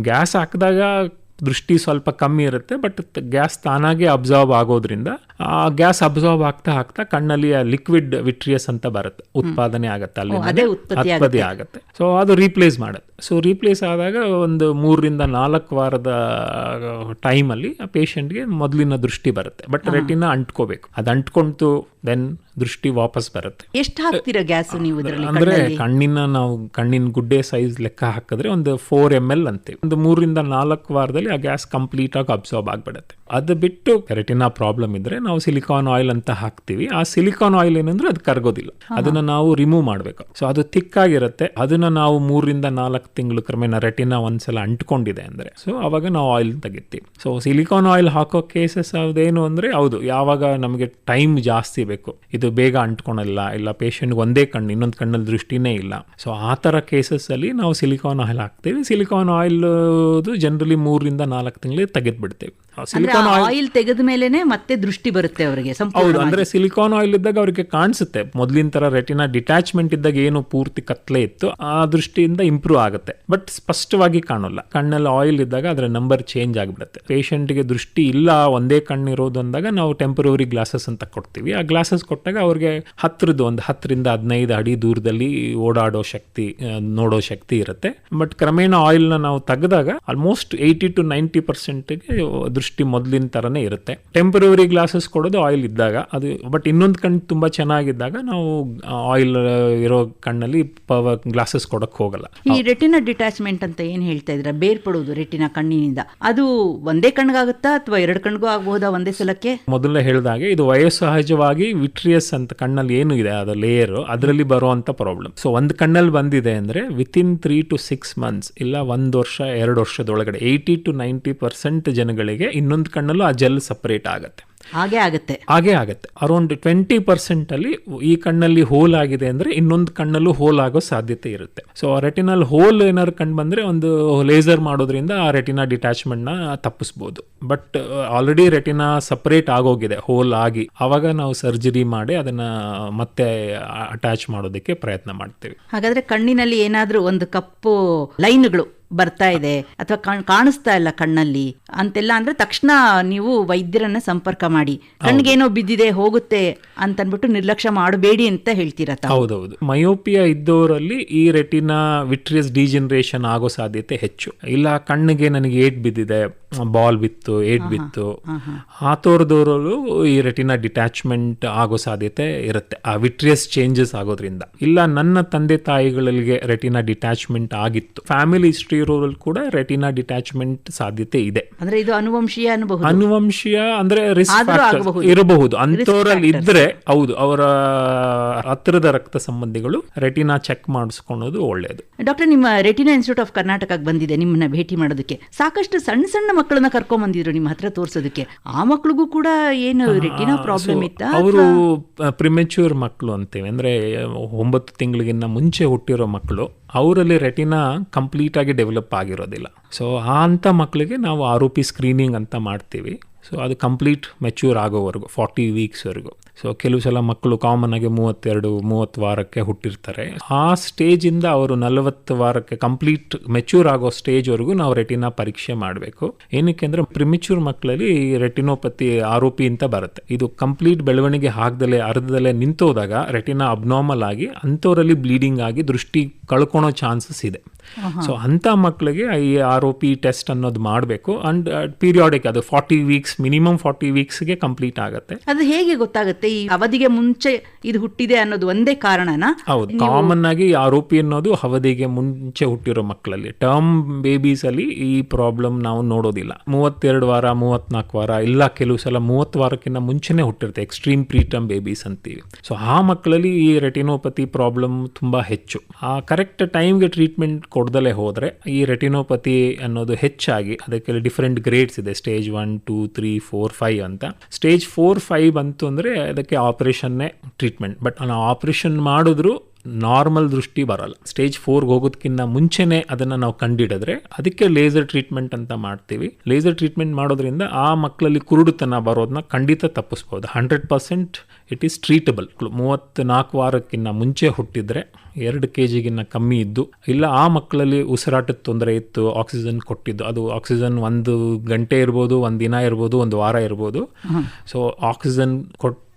ಗ್ಯಾಸ್ ಹಾಕಿದಾಗ ದೃಷ್ಟಿ ಸ್ವಲ್ಪ ಕಮ್ಮಿ ಇರುತ್ತೆ ಬಟ್ ಗ್ಯಾಸ್ ತಾನಾಗೆ ಅಬ್ಸಾರ್ಬ್ ಆಗೋದ್ರಿಂದ ಆ ಗ್ಯಾಸ್ ಅಬ್ಸಾರ್ಬ್ ಆಗ್ತಾ ಆಗ್ತಾ ಕಣ್ಣಲ್ಲಿ ಲಿಕ್ವಿಡ್ ವಿಟ್ರಿಯಸ್ ಅಂತ ಬರುತ್ತೆ. ಉತ್ಪಾದನೆ ಆಗುತ್ತೆ ಅಲ್ಲಿ ಉತ್ಪತ್ತಿ ಆಗುತ್ತೆ. ಸೊ ಅದು ರೀಪ್ಲೇಸ್ ಮಾಡುತ್ತೆ. ಸೊ ರೀಪ್ಲೇಸ್ ಆದಾಗ ಒಂದು ಮೂರರಿಂದ ನಾಲ್ಕು ವಾರದ ಟೈಮಲ್ಲಿ ಆ ಪೇಷಂಟ್ಗೆ ಮೊದಲಿನ ದೃಷ್ಟಿ ಬರುತ್ತೆ. ಬಟ್ ರೆಟಿನ ಅಂಟ್ಕೋಬೇಕು. ಅದು ಅಂಟ್ಕೊಂತು ದೆನ್ ದೃಷ್ಟಿ ವಾಪಸ್ ಬರುತ್ತೆ. ಎಷ್ಟು ಹಾಕ್ತೀರಾ ಗ್ಯಾಸ್ ನೀವು ಅಂದ್ರೆ ಕಣ್ಣಿನ ನಾವು ಕಣ್ಣಿನ ಗುಡ್ಡೆ ಸೈಜ್ ಲೆಕ್ಕ ಹಾಕಿದ್ರೆ ಒಂದು ಫೋರ್ ಎಂ ಎಲ್ ಅಂತೀವಿ ಒಂದು ಮೂರರಿಂದ ನಾಲ್ಕು ವಾರದಲ್ಲಿ ಆ ಗ್ಯಾಸ್ ಕಂಪ್ಲೀಟ್ ಆಗಿ ಅಬ್ಸಾರ್ಬ್ ಆಗ್ಬಿಡುತ್ತೆ. ಅದು ಬಿಟ್ಟು ಕೆರೆಟಿನ ಪ್ರಾಬ್ಲಮ್ ಇದ್ರೆ ನಾವು ಸಿಲಿಕಾನ್ ಆಯಿಲ್ ಅಂತ ಹಾಕ್ತಿವಿ. ಆ ಸಿಲಿಕಾನ್ ಆಯಿಲ್ ಏನಂದ್ರೆ ಅದು ಕರಗೋದಿಲ್ಲ. ಅದನ್ನ ನಾವು ರಿಮೂವ್ ಮಾಡಬೇಕು. ಸೊ ಅದು ತಿಕ್ಕಾಗಿರುತ್ತೆ. ಅದನ್ನ ನಾವು ಮೂರರಿಂದ ನಾಲ್ಕು ತಿಂಗಳು ಕ್ರಮೇಣ ರೆಟಿನಾ ಒಂದ್ಸಲ ಅಂಟ್ಕೊಂಡಿದೆ ಅಂದ್ರೆ. ಸೊ ಅವಾಗ ನಾವು ಆಯಿಲ್ ತೆಗಿತೀವಿ. ಸೊ ಸಿಲಿಕಾನ್ ಆಯಿಲ್ ಹಾಕೋ ಕೇಸಸ್ ಅದೇನು ಅಂದ್ರೆ ಹೌದು ಯಾವಾಗ ನಮಗೆ ಟೈಮ್ ಜಾಸ್ತಿ ಬೇಕು. ಇದು ಬೇಗ ಅಂಟ್ಕೊಳಲ್ಲ ಇಲ್ಲ ಪೇಷಂಟ್ ಒಂದೇ ಕಣ್ಣು ಇನ್ನೊಂದು ಕಣ್ಣಲ್ಲಿ ದೃಷ್ಟಿನೇ ಇಲ್ಲ. ಸೊ ಆ ಥರ ಕೇಸಸ್ ಅಲ್ಲಿ ನಾವು ಸಿಲಿಕಾನ್ ಆಯಿಲ್ ಹಾಕ್ತೀವಿ. ಸಿಲಿಕಾನ್ ಆಯಿಲ್ ಜನರಲಿ ಮೂರರಿಂದ ನಾಲ್ಕು ತಿಂಗಳಿಗೆ ತೆಗೆದು ಬಿಡ್ತೇವೆ ಅಂದ್ರೆ ಸಿಲಿಕಾನ್ ಆಯಿಲ್ ತೆಗೆದ ಮೇಲೆನೆ ಮತ್ತೆ ದೃಷ್ಟಿ ಬರುತ್ತೆ ಅವರಿಗೆ ಹೌದು ಅಂದ್ರೆ ಸಿಲಿಕಾನ್ ಆಯಿಲ್ ಇದ್ದಾಗ ಅವರಿಗೆ ಕಾಣಿಸುತ್ತೆ. ಮೊದಲಿನ ತರ ರೆಟಿನಾ ಡಿಟ್ಯಾಚ್ಮೆಂಟ್ ಇದ್ದಾಗ ಏನು ಪೂರ್ತಿ ಕತ್ಲೆ ಇತ್ತು ಆ ದೃಷ್ಟಿಯಿಂದ ಇಂಪ್ರೂವ್ ಆಗುತ್ತೆ. ಬಟ್ ಸ್ಪಷ್ಟವಾಗಿ ಕಾಣಲ್ಲ. ಕಣ್ಣಲ್ಲಿ ಆಯಿಲ್ ಇದ್ದಾಗ ಅದರ ನಂಬರ್ ಚೇಂಜ್ ಆಗಿಬಿಡುತ್ತೆ. ಪೇಷಂಟ್ಗೆ ದೃಷ್ಟಿ ಇಲ್ಲ ಒಂದೇ ಕಣ್ಣಿರೋದು ಅಂದಾಗ ನಾವು ಟೆಂಪರರಿ ಗ್ಲಾಸಸ್ ಅಂತ ಕೊಡ್ತೀವಿ. ಆ ಗ್ಲಾಸಸ್ ಕೊಟ್ಟಾಗ ಅವ್ರಿಗೆ ಹತ್ರದ್ದು ಒಂದು ಹತ್ತರಿಂದ ಹದಿನೈದು ಅಡಿ ದೂರದಲ್ಲಿ ಓಡಾಡೋ ಶಕ್ತಿ ನೋಡೋ ಶಕ್ತಿ ಇರುತ್ತೆ. ಬಟ್ ಕ್ರಮೇಣ ಆಯಿಲ್ನ ನಾವು ತೆಗೆದಾಗ ಆಲ್ಮೋಸ್ಟ್ ಏಯ್ಟಿ ಟು ನೈಂಟಿ ಪರ್ಸೆಂಟ್ಗೆ ದೃಷ್ಟಿ ಮೊದಲಿನ ಥರನೇ ಇರುತ್ತೆ. ಟೆಂಪರರಿ ಗ್ಲಾಸಸ್ ಕೊಡೋದು ಆಯಿಲ್ ಇದ್ದಾಗ ಅದು ಬಟ್ ಇನ್ನೊಂದು ಕಣ್ಣು ತುಂಬ ಚೆನ್ನಾಗಿದ್ದಾಗ ನಾವು ಆಯಿಲ್ ಇರೋ ಕಣ್ಣಲ್ಲಿ ಪವರ್ ಗ್ಲಾಸಸ್ ಕೊಡಕ್ಕೆ ಹೋಗಲ್ಲ. ಈ ರೆಟಿನಾ ಡಿಟ್ಯಾಚ್ಮೆಂಟ್ ಅಂತ ಏನು ಹೇಳ್ತಾ ಇದ್ರೆ? ಬೇರ್ಪಡೋದು ರೆಟಿನಾ ಕಣ್ಣಿನಿಂದ. ಅದು ಒಂದೇ ಕಣ್ಗಾಗುತ್ತಾ ಅಥವಾ ಎರಡು ಕಣ್ಗೂ ಆಗಬಹುದಾ ಒಂದೇ ಸಲಕ್ಕೆ? ಮೊದಲೇ ಹೇಳಿದಾಗೆ ಇದು ವಯಸ್ಸಹಜವಾಗಿ ವಿಟ್ರಿಯಸ್ ಅಂತ ಕಣ್ಣಲ್ಲಿ ಏನು ಇದೆ ಅದು ಲೇಯರ್ ಅದರಲ್ಲಿ ಬರುವಂತ ಪ್ರಾಬ್ಲಮ್ ಸೊ ಒಂದು ಕಣ್ಣಲ್ಲಿ ಬಂದಿದೆ ಅಂದ್ರೆ within three to six months ಇಲ್ಲ ಒಂದು ವರ್ಷ ಎರಡು ವರ್ಷದೊಳಗಡೆ ಏಯ್ಟಿ ಟು ನೈಂಟಿ ಪರ್ಸೆಂಟ್ ಜನಗಳಿಗೆ ಇನ್ನೊಂದು ಕಣ್ಣಲ್ಲೂ ಆ ಜೆಲ್ ಸಪರೇಟ್ ಆಗುತ್ತೆ. ಹಾಗೆ ಆಗುತ್ತೆ. ಹಾಗೆ ಆಗುತ್ತೆ. ಅರೌಂಡ್ ಟ್ವೆಂಟಿ ಪರ್ಸೆಂಟ್ ಅಲ್ಲಿ ಈ ಕಣ್ಣಲ್ಲಿ ಹೋಲ್ ಆಗಿದೆ ಅಂದ್ರೆ ಇನ್ನೊಂದು ಕಣ್ಣಲ್ಲೂ ಹೋಲ್ ಆಗೋ ಸಾಧ್ಯತೆ ಇರುತ್ತೆ. ಸೊ ರೆಟಿನಲ್ ಹೋಲ್ ಏನಾದ್ರು ಕಂಡು ಬಂದ್ರೆ ಒಂದು ಲೇಸರ್ ಮಾಡೋದ್ರಿಂದ ಆ ರೆಟಿನಾ ಡಿಟ್ಯಾಚ್ಮೆಂಟ್ನ ತಪ್ಪಿಸ್ಬೋದು ಬಟ್ ಆಲ್ರೆಡಿ ರೆಟಿನಾ ಸಪರೇಟ್ ಆಗೋಗಿದೆ ಹೋಲ್ ಆಗಿ. ಅವಾಗ ನಾವು ಸರ್ಜರಿ ಮಾಡಿ ಅದನ್ನ ಮತ್ತೆ ಅಟ್ಯಾಚ್ ಮಾಡೋದಕ್ಕೆ ಪ್ರಯತ್ನ ಮಾಡ್ತೀವಿ. ಹಾಗಾದ್ರೆ ಕಣ್ಣಿನಲ್ಲಿ ಏನಾದ್ರೂ ಒಂದು ಕಪ್ಪು ಲೈನ್ಗಳು ಬರ್ತಾ ಇದೆ ಅಥವಾ ಕಾಣಿಸ್ತಾ ಇಲ್ಲ ಕಣ್ಣಲ್ಲಿ ಅಂತೆಲ್ಲ ಅಂದ್ರೆ ತಕ್ಷಣ ನೀವು ವೈದ್ಯರನ್ನ ಸಂಪರ್ಕ ಮಾಡಿ. ಕಣ್ಣಿಗೇನೋ ಬಿದ್ದಿದೆ ಹೋಗುತ್ತೆ ಅಂತನ್ಬಿಟ್ಟು ನಿರ್ಲಕ್ಷ್ಯ ಮಾಡಬೇಡಿ ಅಂತ ಹೇಳ್ತೀರಾ ಹೌದೌದು. ಮಯೋಪಿಯಾ ಇದ್ದವರಲ್ಲಿ ಈ ರೆಟಿನ ವಿಟ್ರಿಯಸ್ ಡಿಜನರೇಷನ್ ಆಗೋ ಸಾಧ್ಯತೆ ಹೆಚ್ಚು. ಇಲ್ಲ ಕಣ್ಣಿಗೆ ನನಗೆ ಏಟ್ ಬಿದ್ದಿದೆ ಬಾಲ್ ಬಿತ್ತು ಏಟ್ ಬಿತ್ತು. ಆ ತೋರದವರಲ್ಲೂ ಈ ರೆಟಿನ ಡಿಟ್ಯಾಚ್ಮೆಂಟ್ ಆಗೋ ಸಾಧ್ಯತೆ ಇರುತ್ತೆ ಆ ವಿಟ್ರಿಯಸ್ ಚೇಂಜಸ್ ಆಗೋದ್ರಿಂದ. ಇಲ್ಲ ನನ್ನ ತಂದೆ ತಾಯಿಗಳಿಗೆ ರೆಟಿನ ಡಿಟ್ಯಾಚ್ಮೆಂಟ್ ಆಗಿತ್ತು. ಫ್ಯಾಮಿಲಿ ಹಿಸ್ಟ್ರಿ ಇರೋರಲ್ಲಿ ಕೂಡ ರೆಟಿನಾ ಡಿಟ್ಯಾಚ್ಮೆಂಟ್ ಸಾಧ್ಯತೆ ಇದೆ. ಅಂದ್ರೆ ಇದು ಅನುವಂಶೀಯ ಅನುಭವ ಅನುವಂಶೀಯ ಅಂದ್ರೆ ರಿಸ್ಕ್ ಇರಬಹುದು. ಅಂತವರಲ್ಲಿ ಇದ್ರೆ ಹೌದು ಅವರ ಹತ್ತಿರದ ರಕ್ತ ಸಂಬಂಧಿಗಳು ರೆಟಿನಾ ಚೆಕ್ ಮಾಡಿಸ್ಕೊಳ್ಳೋದು ಒಳ್ಳೆಯದು ಡಾಕ್ಟರ್ ನಿಮ್ಮ ರೆಟಿನಾ ಇನ್ಸ್ಟಿಟ್ಯೂಟ್ ಆಫ್ ಕರ್ನಾಟಕಕ್ಕೆ ಬಂದಿದೆ ನಿಮ್ಮನ್ನ ಭೇಟಿ ಮಾಡೋದಕ್ಕೆ. ಸಾಕಷ್ಟು ಸಣ್ಣ ಸಣ್ಣ ಮಕ್ಕಳನ್ನ ಕರ್ಕೊಂಡ್ ಬಂದಿದ್ರು ನಿಮ್ಮ ಹತ್ರ ತೋರಿಸೋದಕ್ಕೆ. ಆ ಮಕ್ಕಳಿಗೂ ಕೂಡ ಏನು ರೆಟಿನಾ ಪ್ರಾಬ್ಲಮ್ ಇತ್ತ ಅವರು ಪ್ರಿಮೆಚೂರ್ ಮಕ್ಕಳು ಅಂತೇವೆ. ಅಂದ್ರೆ ಒಂಬತ್ತು ತಿಂಗಳಿಗಿನ್ನ ಮುಂಚೆ ಹುಟ್ಟಿರೋ ಮಕ್ಕಳು ಅವರಲ್ಲಿ ರೆಟಿನಾ ಕಂಪ್ಲೀಟ್ ಆಗಿ ಡೆವಲಪ್ ಆಗಿರೋದಿಲ್ಲ ಸೊ ಆ ಅಂಥ ಮಕ್ಕಳಿಗೆ ನಾವು ಆರೋಪಿ ಸ್ಕ್ರೀನಿಂಗ್ ಅಂತ ಮಾಡ್ತೀವಿ. ಸೊ ಅದು ಕಂಪ್ಲೀಟ್ ಮೆಚ್ಯೂರ್ ಆಗೋವರೆಗೂ, ಫಾರ್ಟಿ ವೀಕ್ಸ್ವರೆಗೂ ಸೊ ಕೆಲವು ಸಲ ಮಕ್ಕಳು ಕಾಮನ್ ಆಗಿ ಮೂವತ್ತೆರಡು ಮೂವತ್ತು ವಾರಕ್ಕೆ ಹುಟ್ಟಿರ್ತಾರೆ. ಆ ಸ್ಟೇಜಿಂದ ಅವರು ನಲವತ್ತು ವಾರಕ್ಕೆ ಕಂಪ್ಲೀಟ್ ಮೆಚ್ಯೂರ್ ಆಗೋ ಸ್ಟೇಜ್ವರೆಗೂ ನಾವು ರೆಟಿನಾ ಪರೀಕ್ಷೆ ಮಾಡಬೇಕು. ಏನಕ್ಕೆ ಅಂದರೆ ಪ್ರಿಮಿಚ್ಯೂರ್ ಮಕ್ಕಳಲ್ಲಿ ರೆಟಿನೋಪತಿ ಆರೋಪಿ ಅಂತ ಬರುತ್ತೆ. ಇದು ಕಂಪ್ಲೀಟ್ ಬೆಳವಣಿಗೆ ಆಗದಲ್ಲೇ ಅರ್ಧದಲ್ಲೇ ನಿಂತೋದಾಗ ರೆಟಿನಾ ಅಬ್ನಾರ್ಮಲ್ ಆಗಿ ಅಂಥವರಲ್ಲಿ ಬ್ಲೀಡಿಂಗ್ ಆಗಿ ದೃಷ್ಟಿ ಕಳ್ಕೊಳೋ ಚಾನ್ಸಸ್ ಇದೆ. ಸೊ ಅಂಥ ಮಕ್ಕಳಿಗೆ ಈ ಆರ್ ಒ ಪಿ ಟೆಸ್ಟ್ ಅನ್ನೋದು ಮಾಡಬೇಕು. ಅಂಡ್ ಪೀರಿಯಾಡಿಕ್ ಅದು ಫಾರ್ಟಿ ವೀಕ್ಸ್ ಮಿನಿಮಮ್ ಫಾರ್ಟಿ ವೀಕ್ಸ್ಗೆ ಕಂಪ್ಲೀಟ್ ಆಗುತ್ತೆ. ಅದು ಹೇಗೆ ಗೊತ್ತಾಗುತ್ತೆ? ಈ ಅವಧಿಗೆ ಮುಂಚೆ ಇದು ಹುಟ್ಟಿದೆ ಅನ್ನೋದು ಒಂದೇ ಕಾರಣನ ಹೌದು. ಕಾಮನ್ ಆಗಿ ಆರೋಪಿ ಅನ್ನೋದು ಅವಧಿಗೆ ಮುಂಚೆ ಹುಟ್ಟಿರೋ ಮಕ್ಕಳಲ್ಲಿ. ಟರ್ಮ್ ಬೇಬೀಸ್ ಅಲ್ಲಿ ಈ ಪ್ರಾಬ್ಲಮ್ ನಾವು ನೋಡೋದಿಲ್ಲ. ಮೂವತ್ತೆರಡು ವಾರ ಮೂವತ್ನಾಲ್ಕು ವಾರ ಇಲ್ಲ ಕೆಲವು ಸಲ ಮೂವತ್ತು ವಾರಕ್ಕಿಂತ ಮುಂಚೆನೆ ಹುಟ್ಟಿರುತ್ತೆ. ಎಕ್ಸ್ಟ್ರೀಮ್ ಪ್ರೀಟರ್ಮ್ ಬೇಬೀಸ್ ಅಂತೀವಿ. ಸೊ ಆ ಮಕ್ಕಳಲ್ಲಿ ಈ ರೆಟಿನೋಪತಿ ಪ್ರಾಬ್ಲಮ್ ತುಂಬಾ ಹೆಚ್ಚು. ಆ ಕರೆಕ್ಟ್ ಟೈಮ್ಗೆ ಟ್ರೀಟ್ಮೆಂಟ್ ಕೊಡ್ದಲೇ ಹೋದ್ರೆ ಈ ರೆಟಿನೋಪತಿ ಅನ್ನೋದು ಹೆಚ್ಚಾಗಿ ಅದಕ್ಕೆ ಡಿಫ್ರೆಂಟ್ ಗ್ರೇಡ್ಸ್ ಇದೆ. Stage one two three four five ಅಂತ. ಸ್ಟೇಜ್ ಫೋರ್ ಫೈವ್ ಬಂತು ಅಂದರೆ ಅದಕ್ಕೆ ಆಪ್ರೇಷನ್ನೇ ಟ್ರೀಟ್ಮೆಂಟ್. ಬಟ್ ನಾವು ಆಪರೇಷನ್ ಮಾಡಿದ್ರು ನಾರ್ಮಲ್ ದೃಷ್ಟಿ ಬರಲ್ಲ. ಸ್ಟೇಜ್ ಫೋರ್ಗೆ ಹೋಗೋದಕ್ಕಿಂತ ಮುಂಚೆನೇ ಅದನ್ನು ನಾವು ಕಂಡಿಡಿದ್ರೆ ಅದಕ್ಕೆ ಲೇಸರ್ ಟ್ರೀಟ್ಮೆಂಟ್ ಅಂತ ಮಾಡ್ತೀವಿ. ಲೇಸರ್ ಟ್ರೀಟ್ಮೆಂಟ್ ಮಾಡೋದ್ರಿಂದ ಆ ಮಕ್ಕಳಲ್ಲಿ ಕುರುಡುತನ ಬರೋದನ್ನ ಖಂಡಿತ ತಪ್ಪಿಸ್ಬೋದು. Hundred percent it is treatable ಮೂವತ್ತು ನಾಲ್ಕು ವಾರಕ್ಕಿಂತ ಮುಂಚೆ ಹುಟ್ಟಿದ್ರೆ ಎರಡು ಕೆ ಜಿಗಿನ್ನ ಕಮ್ಮಿ ಇದ್ದು ಇಲ್ಲ ಆ ಮಕ್ಕಳಲ್ಲಿ ಉಸಿರಾಟದ ತೊಂದರೆ ಇತ್ತು ಆಕ್ಸಿಜನ್ ಕೊಟ್ಟಿದ್ದು ಅದು ಆಕ್ಸಿಜನ್ ಒಂದು ಗಂಟೆ ಇರ್ಬೋದು ಒಂದು ದಿನ ಇರ್ಬೋದು ಒಂದು ವಾರ ಇರ್ಬೋದು. ಸೊ ಆಕ್ಸಿಜನ್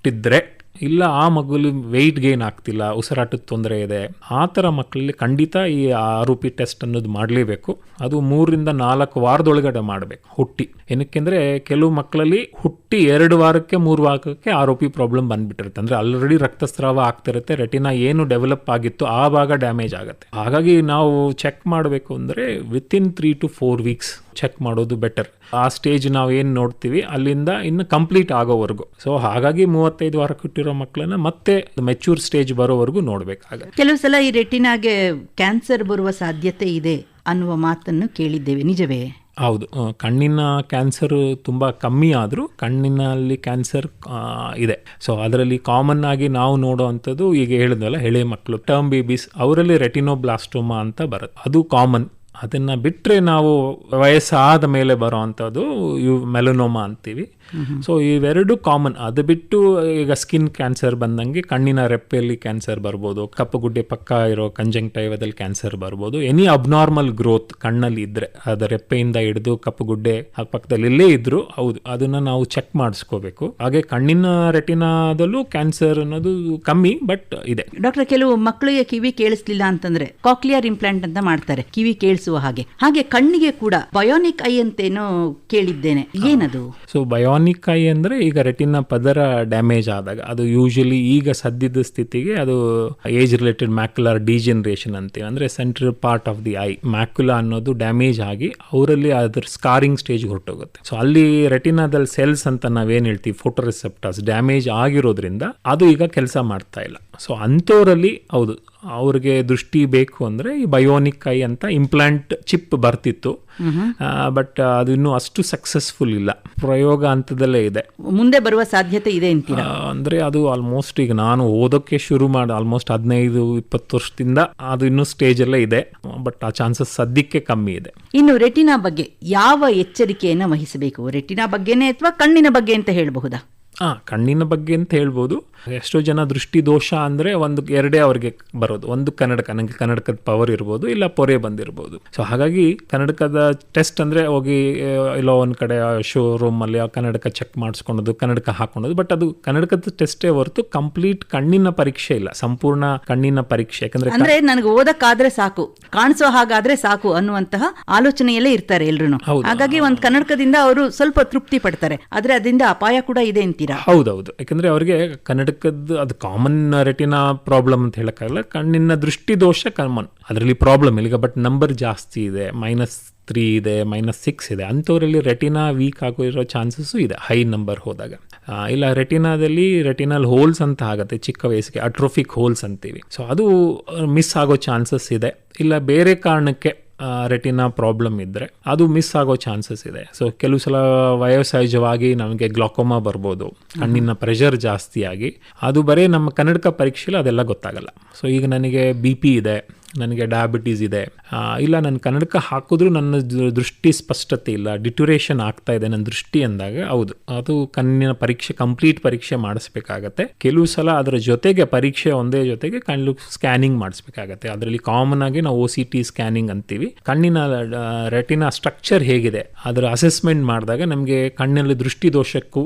ಕೊಟ್ಟಿದ್ರೆ ಇಲ್ಲ ಆ ಮಗುಲಿ ವೆಯ್ಟ್ ಗೇನ್ ಆಗ್ತಿಲ್ಲ, ಉಸಿರಾಟದ ತೊಂದರೆ ಇದೆ, ಆ ಥರ ಮಕ್ಕಳಲ್ಲಿ ಖಂಡಿತ ಈ ಆರೋಪಿ ಟೆಸ್ಟ್ ಅನ್ನೋದು ಮಾಡಲೇಬೇಕು. ಅದು ಮೂರರಿಂದ ನಾಲ್ಕು ವಾರದೊಳಗಡೆ ಮಾಡಬೇಕು, ಹುಟ್ಟಿ. ಏನಕ್ಕೆಂದರೆ ಕೆಲವು ಮಕ್ಕಳಲ್ಲಿ ಹುಟ್ಟಿ ಎರಡು ವಾರಕ್ಕೆ, ಮೂರು ವಾರಕ್ಕೆ ಆರೋಪಿ ಪ್ರಾಬ್ಲಮ್ ಬಂದ್ಬಿಟ್ಟಿರುತ್ತೆ. ಅಂದರೆ ಆಲ್ರೆಡಿ ರಕ್ತಸ್ರಾವ ಆಗ್ತಿರುತ್ತೆ ರೆಟಿನಾ ಏನು ಡೆವಲಪ್ ಆಗಿತ್ತು, ಆ ಭಾಗ ಡ್ಯಾಮೇಜ್ ಆಗುತ್ತೆ. ಹಾಗಾಗಿ ನಾವು ಚೆಕ್ ಮಾಡಬೇಕು ಅಂದರೆ within three to four weeks check ಮಾಡೋದು ಬೆಟರ್ ಆ ಸ್ಟೇಜ್ ನಾವು ಏನು ನೋಡ್ತೀವಿ ಅಲ್ಲಿಂದ ಇನ್ನು ಕಂಪ್ಲೀಟ್ ಆಗೋವರೆಗೂ. ಸೊ ಹಾಗಾಗಿ ಮೂವತ್ತೈದು ವಾರ ಕೊಟ್ಟಿರೋ ಮಕ್ಕಳನ್ನ ಮತ್ತೆ ಮೆಚೂರ್ ಸ್ಟೇಜ್ ಬರೋವರೆಗೂ ನೋಡಬೇಕಾಗುತ್ತೆ ಕೆಲವು ಸಲ ಈ ರೆಟಿನಾಗೆ ಕ್ಯಾನ್ಸರ್ ಬರುವ ಸಾಧ್ಯತೆ ಇದೆ ಅನ್ನುವ ಮಾತನ್ನು ಕೇಳಿದ್ದೇವೆ ನಿಜವೇ? ಹೌದು. ಕಣ್ಣಿನ ಕ್ಯಾನ್ಸರ್ ತುಂಬ ಕಮ್ಮಿ ಆದರೂ ಕಣ್ಣಿನಲ್ಲಿ ಕ್ಯಾನ್ಸರ್ ಇದೆ. ಸೊ ಅದರಲ್ಲಿ ಕಾಮನ್ ಆಗಿ ನಾವು ನೋಡೋ ಅಂಥದ್ದು ಈಗ ಹೇಳಿದ್ವಲ್ಲ ಹೆಳೆ ಮಕ್ಕಳು ಟರ್ಮ್ ಬೇಬೀಸ್ ಅವರಲ್ಲಿ ರೆಟಿನೋಬ್ಲಾಸ್ಟೋಮಾ ಅಂತ ಬರುತ್ತೆ. ಅದು ಕಾಮನ್ ಅದನ್ನು ಬಿಟ್ಟರೆ ನಾವು ವಯಸ್ಸಾದ ಮೇಲೆ ಬರೋ ಅಂಥದ್ದು ಇವು ಮೆಲನೋಮಾ ಅಂತೀವಿ. ಸೊ ಇವೆರಡು ಕಾಮನ್ ಅದು ಬಿಟ್ಟು ಈಗ ಸ್ಕಿನ್ ಕ್ಯಾನ್ಸರ್ ಬಂದಂಗೆ ಕಣ್ಣಿನ ರೆಪ್ಪೆಯಲ್ಲಿ ಕ್ಯಾನ್ಸರ್ ಬರ್ಬೋದು ಕಪ್ಪು ಗುಡ್ಡೆ ಪಕ್ಕ ಇರೋ ಕಂಜಂಕ್ಟೈವದಲ್ಲಿ ಕ್ಯಾನ್ಸರ್ ಬರ್ಬೋದು. ಎನಿ ಅಬ್ನಾರ್ಮಲ್ ಗ್ರೋತ್ ಕಣ್ಣಲ್ಲಿ ಇದ್ರೆ ಅದು ರೆಪ್ಪೆಯಿಂದ ಹಿಡಿದು ಕಪ್ಪು ಗುಡ್ಡೆ ಆ ಪಕ್ಕದಲ್ಲಿ ಇಲ್ಲೇ ಇದ್ರು ಹೌದು ಅದನ್ನ ನಾವು ಚೆಕ್ ಮಾಡಿಸ್ಕೋಬೇಕು. ಹಾಗೆ ಕಣ್ಣಿನ ರೆಟಿನಾದಲ್ಲೂ ಕ್ಯಾನ್ಸರ್ ಅನ್ನೋದು ಕಮ್ಮಿ ಬಟ್ ಇದೆ. ಡಾಕ್ಟರ್ ಕೆಲವು ಮಕ್ಕಳಿಗೆ ಕಿವಿ ಕೇಳಿಸ್ಲಿಲ್ಲ ಅಂತಂದ್ರೆ ಕಾಕ್ಲಿಯರ್ ಇಂಪ್ಲಾಂಟ್ ಅಂತ ಮಾಡ್ತಾರೆ ಕಿವಿ ಕೇಳಿಸುವ ಹಾಗೆ. ಹಾಗೆ ಕಣ್ಣಿಗೆ ಕೂಡ ಬಯೋನಿಕ್ ಐ ಅಂತೇನೋ ಕೇಳಿದ್ದೇನೆ. ಏನದು? ಸೊ ಬಯೋನಿಕ್ ಐ ಅಂದರೆ ಈಗ ರೆಟಿನ ಪದರ ಡ್ಯಾಮೇಜ್ ಆದಾಗ, ಅದು ಯೂಶಲಿ ಈಗ ಸದ್ಯದ ಸ್ಥಿತಿಗೆ ಅದು ಏಜ್ ರಿಲೇಟೆಡ್ ಮ್ಯಾಕ್ಯುಲರ್ ಡಿಜನರೇಷನ್ ಅಂತೀವಿ. ಅಂದರೆ central part of the eye macula ಅನ್ನೋದು ಡ್ಯಾಮೇಜ್ ಆಗಿ ಅವರಲ್ಲಿ ಅದ್ರ ಸ್ಕಾರಿಂಗ್ ಸ್ಟೇಜ್ ಹೊರಟೋಗುತ್ತೆ. ಸೊ ಅಲ್ಲಿ ರೆಟಿನಾದಲ್ಲಿ ಸೆಲ್ಸ್ ಅಂತ ನಾವೇನು ಹೇಳ್ತೀವಿ ಫೋಟೋರಿಸೆಪ್ಟರ್ಸ್ ಡ್ಯಾಮೇಜ್ ಆಗಿರೋದ್ರಿಂದ ಅದು ಈಗ ಕೆಲಸ ಮಾಡ್ತಾ ಇಲ್ಲ. ಸೊ ಅಂಥವರಲ್ಲಿ ಹೌದು ಅವ್ರಿಗೆ ದೃಷ್ಟಿ ಬೇಕು ಅಂದರೆ ಈ ಬಯೋನಿಕ್ ಐ ಅಂತ ಇಂಪ್ಲಾಂಟ್ ಚಿಪ್ ಬರ್ತಿತ್ತು. ಬಟ್ ಅದು ಇನ್ನೂ ಅಷ್ಟು ಸಕ್ಸಸ್ಫುಲ್ ಇಲ್ಲ. ಪ್ರಯೋಗ ಹಂತದಲ್ಲೇ ಇದೆ. ಮುಂದೆ ಬರುವ ಸಾಧ್ಯತೆ ಇದೆ ಅಂದರೆ ಅದು ಆಲ್ಮೋಸ್ಟ್ ಈಗ ನಾನು ಓದೋಕ್ಕೆ ಶುರು ಮಾಡಿ ಆಲ್ಮೋಸ್ಟ್ ಹದಿನೈದು ಇಪ್ಪತ್ತು ವರ್ಷದಿಂದ ಅದು ಇನ್ನೂ ಸ್ಟೇಜಲ್ಲೇ ಇದೆ. ಬಟ್ ಆ ಚಾನ್ಸಸ್ ಸದ್ಯಕ್ಕೆ ಕಮ್ಮಿ ಇದೆ. ಇನ್ನು ರೆಟಿನಾ ಬಗ್ಗೆ ಯಾವ ಎಚ್ಚರಿಕೆಯನ್ನು ವಹಿಸಬೇಕು? ರೆಟಿನಾ ಬಗ್ಗೆನೇ ಅಥವಾ ಕಣ್ಣಿನ ಬಗ್ಗೆ ಅಂತ ಹೇಳಬಹುದಾ? ಆ ಕಣ್ಣಿನ ಬಗ್ಗೆ ಅಂತ ಹೇಳ್ಬೋದು. ಎಷ್ಟೋ ಜನ ದೃಷ್ಟಿ ದೋಷ ಅಂದರೆ ಒಂದು ಎರಡೇ ಅವ್ರಿಗೆ ಬರೋದು. ಒಂದು ಕನ್ನಡಕ ನನಗೆ ಕನ್ನಡಕದ ಪವರ್ ಇರ್ಬೋದು ಇಲ್ಲ ಪೊರೆ ಬಂದಿರ್ಬೋದು. ಸೊ ಹಾಗಾಗಿ ಕನ್ನಡಕದ ಟೆಸ್ಟ್ ಅಂದರೆ ಹೋಗಿ ಎಲ್ಲೋ ಒಂದು ಕಡೆ ಶೋರೂಮಲ್ಲಿ ಕನ್ನಡಕ ಚೆಕ್ ಮಾಡಿಸ್ಕೊಳೋದು ಕನ್ನಡಕ ಹಾಕೊಳೋದು ಬಟ್ ಅದು ಕನ್ನಡಕದ ಟೆಸ್ಟೇ ಹೊರತು ಕಂಪ್ಲೀಟ್ ಕಣ್ಣಿನ ಪರೀಕ್ಷೆ ಇಲ್ಲ. ಸಂಪೂರ್ಣ ಕಣ್ಣಿನ ಪರೀಕ್ಷೆ. ಯಾಕಂದ್ರೆ ಅಂದ್ರೆ ನನಗೆ ಓದಕ್ಕಾದ್ರೆ ಸಾಕು ಕಾಣಿಸೋ ಹಾಗಾದ್ರೆ ಸಾಕು ಅನ್ನುವಂತಹ ಆಲೋಚನೆಯಲ್ಲೇ ಇರ್ತಾರೆ ಎಲ್ರು. ಹಾಗಾಗಿ ಒಂದು ಕನ್ನಡಕದಿಂದ ಅವರು ಸ್ವಲ್ಪ ತೃಪ್ತಿ ಪಡ್ತಾರೆ. ಆದ್ರೆ ಅದರಿಂದ ಅಪಾಯ ಕೂಡ ಇದೆ ಅಂತೀರಾ? ಹೌದೌದು. ಯಾಕಂದ್ರೆ ಅವರಿಗೆ ಕನ್ನಡಕದ್ದು ಅದು ಕಾಮನ್ ರೆಟಿನಾ ಪ್ರಾಬ್ಲಮ್ ಅಂತ ಹೇಳೋಕ್ಕಾಗಲ್ಲ. ಕಣ್ಣಿನ ದೃಷ್ಟಿ ದೋಷ ಕಾಮನ್ ಅದರಲ್ಲಿ ಪ್ರಾಬ್ಲಮ್ ಇಲ್ಲ. ಬಟ್ ನಂಬರ್ ಜಾಸ್ತಿ ಇದೆ. ಮೈನಸ್ ತ್ರೀ ಇದೆ ಮೈನಸ್ ಸಿಕ್ಸ್ ಇದೆ. ಅಂಥವರಲ್ಲಿ ರೆಟಿನಾ ವೀಕ್ ಆಗೋ ಇರೋ ಚಾನ್ಸಸ್ಸು ಇದೆ. ಹೈ ನಂಬರ್ ಹೋದಾಗ. ಇಲ್ಲ ರೆಟಿನಾದಲ್ಲಿ ರೆಟಿನಲ್ ಹೋಲ್ಸ್ ಅಂತ ಆಗುತ್ತೆ. ಚಿಕ್ಕ ವಯಸ್ಸಿಗೆ ಅಟ್ರೋಫಿಕ್ ಹೋಲ್ಸ್ ಅಂತೀವಿ. ಸೊ ಅದು ಮಿಸ್ ಆಗೋ ಚಾನ್ಸಸ್ ಇದೆ. ಇಲ್ಲ, ಬೇರೆ ಕಾರಣಕ್ಕೆ ರೆಟಿನಾ ಪ್ರಾಬ್ಲಮ್ ಇದ್ದರೆ ಅದು ಮಿಸ್ ಆಗೋ ಚಾನ್ಸಸ್ ಇದೆ. ಸೊ ಕೆಲವು ಸಲ ವಯೋಸಹಜವಾಗಿ ನಮಗೆ ಗ್ಲಾಕೋಮಾ ಬರ್ಬೋದು ಕಣ್ಣಿನ ಪ್ರೆಷರ್ ಜಾಸ್ತಿಯಾಗಿ. ಅದು ಬರೀ ನಮ್ಮ ಕನ್ನಡಕ ಪರೀಕ್ಷೆಲಿ ಅದೆಲ್ಲ ಗೊತ್ತಾಗಲ್ಲ. ಸೊ ಈಗ ನನಗೆ ಬಿ ಪಿ ಇದೆ. ನನಗೆ ಡಯಾಬಿಟೀಸ್ ಇದೆ. ಇಲ್ಲ ನನ್ನ ಕನ್ನಡಕ ಹಾಕಿದ್ರೂ ನನ್ನ ದೃಷ್ಟಿ ಸ್ಪಷ್ಟತೆ ಇಲ್ಲ. ಡಿಟ್ಯುರೇಷನ್ ಆಗ್ತಾ ಇದೆ ನನ್ನ ದೃಷ್ಟಿ ಅಂದಾಗ, ಹೌದು. ಅದು ಕಣ್ಣಿನ ಪರೀಕ್ಷೆ ಕಂಪ್ಲೀಟ್ ಪರೀಕ್ಷೆ ಮಾಡಿಸ್ಬೇಕಾಗತ್ತೆ. ಕೆಲವು ಸಲ ಅದರ ಜೊತೆಗೆ ಪರೀಕ್ಷೆ ಒಂದೇ ಜೊತೆಗೆ ಕಣ್ಣು ಸ್ಕ್ಯಾನಿಂಗ್ ಮಾಡಿಸ್ಬೇಕಾಗತ್ತೆ. ಅದರಲ್ಲಿ ಕಾಮನ್ ಆಗಿ ನಾವು ಓ ಸಿ ಟಿ ಸ್ಕ್ಯಾನಿಂಗ್ ಅಂತೀವಿ. ಕಣ್ಣಿನ ರೆಟಿನ ಸ್ಟ್ರಕ್ಚರ್ ಹೇಗಿದೆ? ಅದರ ಅಸೆಸ್ಮೆಂಟ್ ಮಾಡಿದಾಗ ನಮಗೆ ಕಣ್ಣಲ್ಲಿ ದೃಷ್ಟಿ ದೋಷಕ್ಕೂ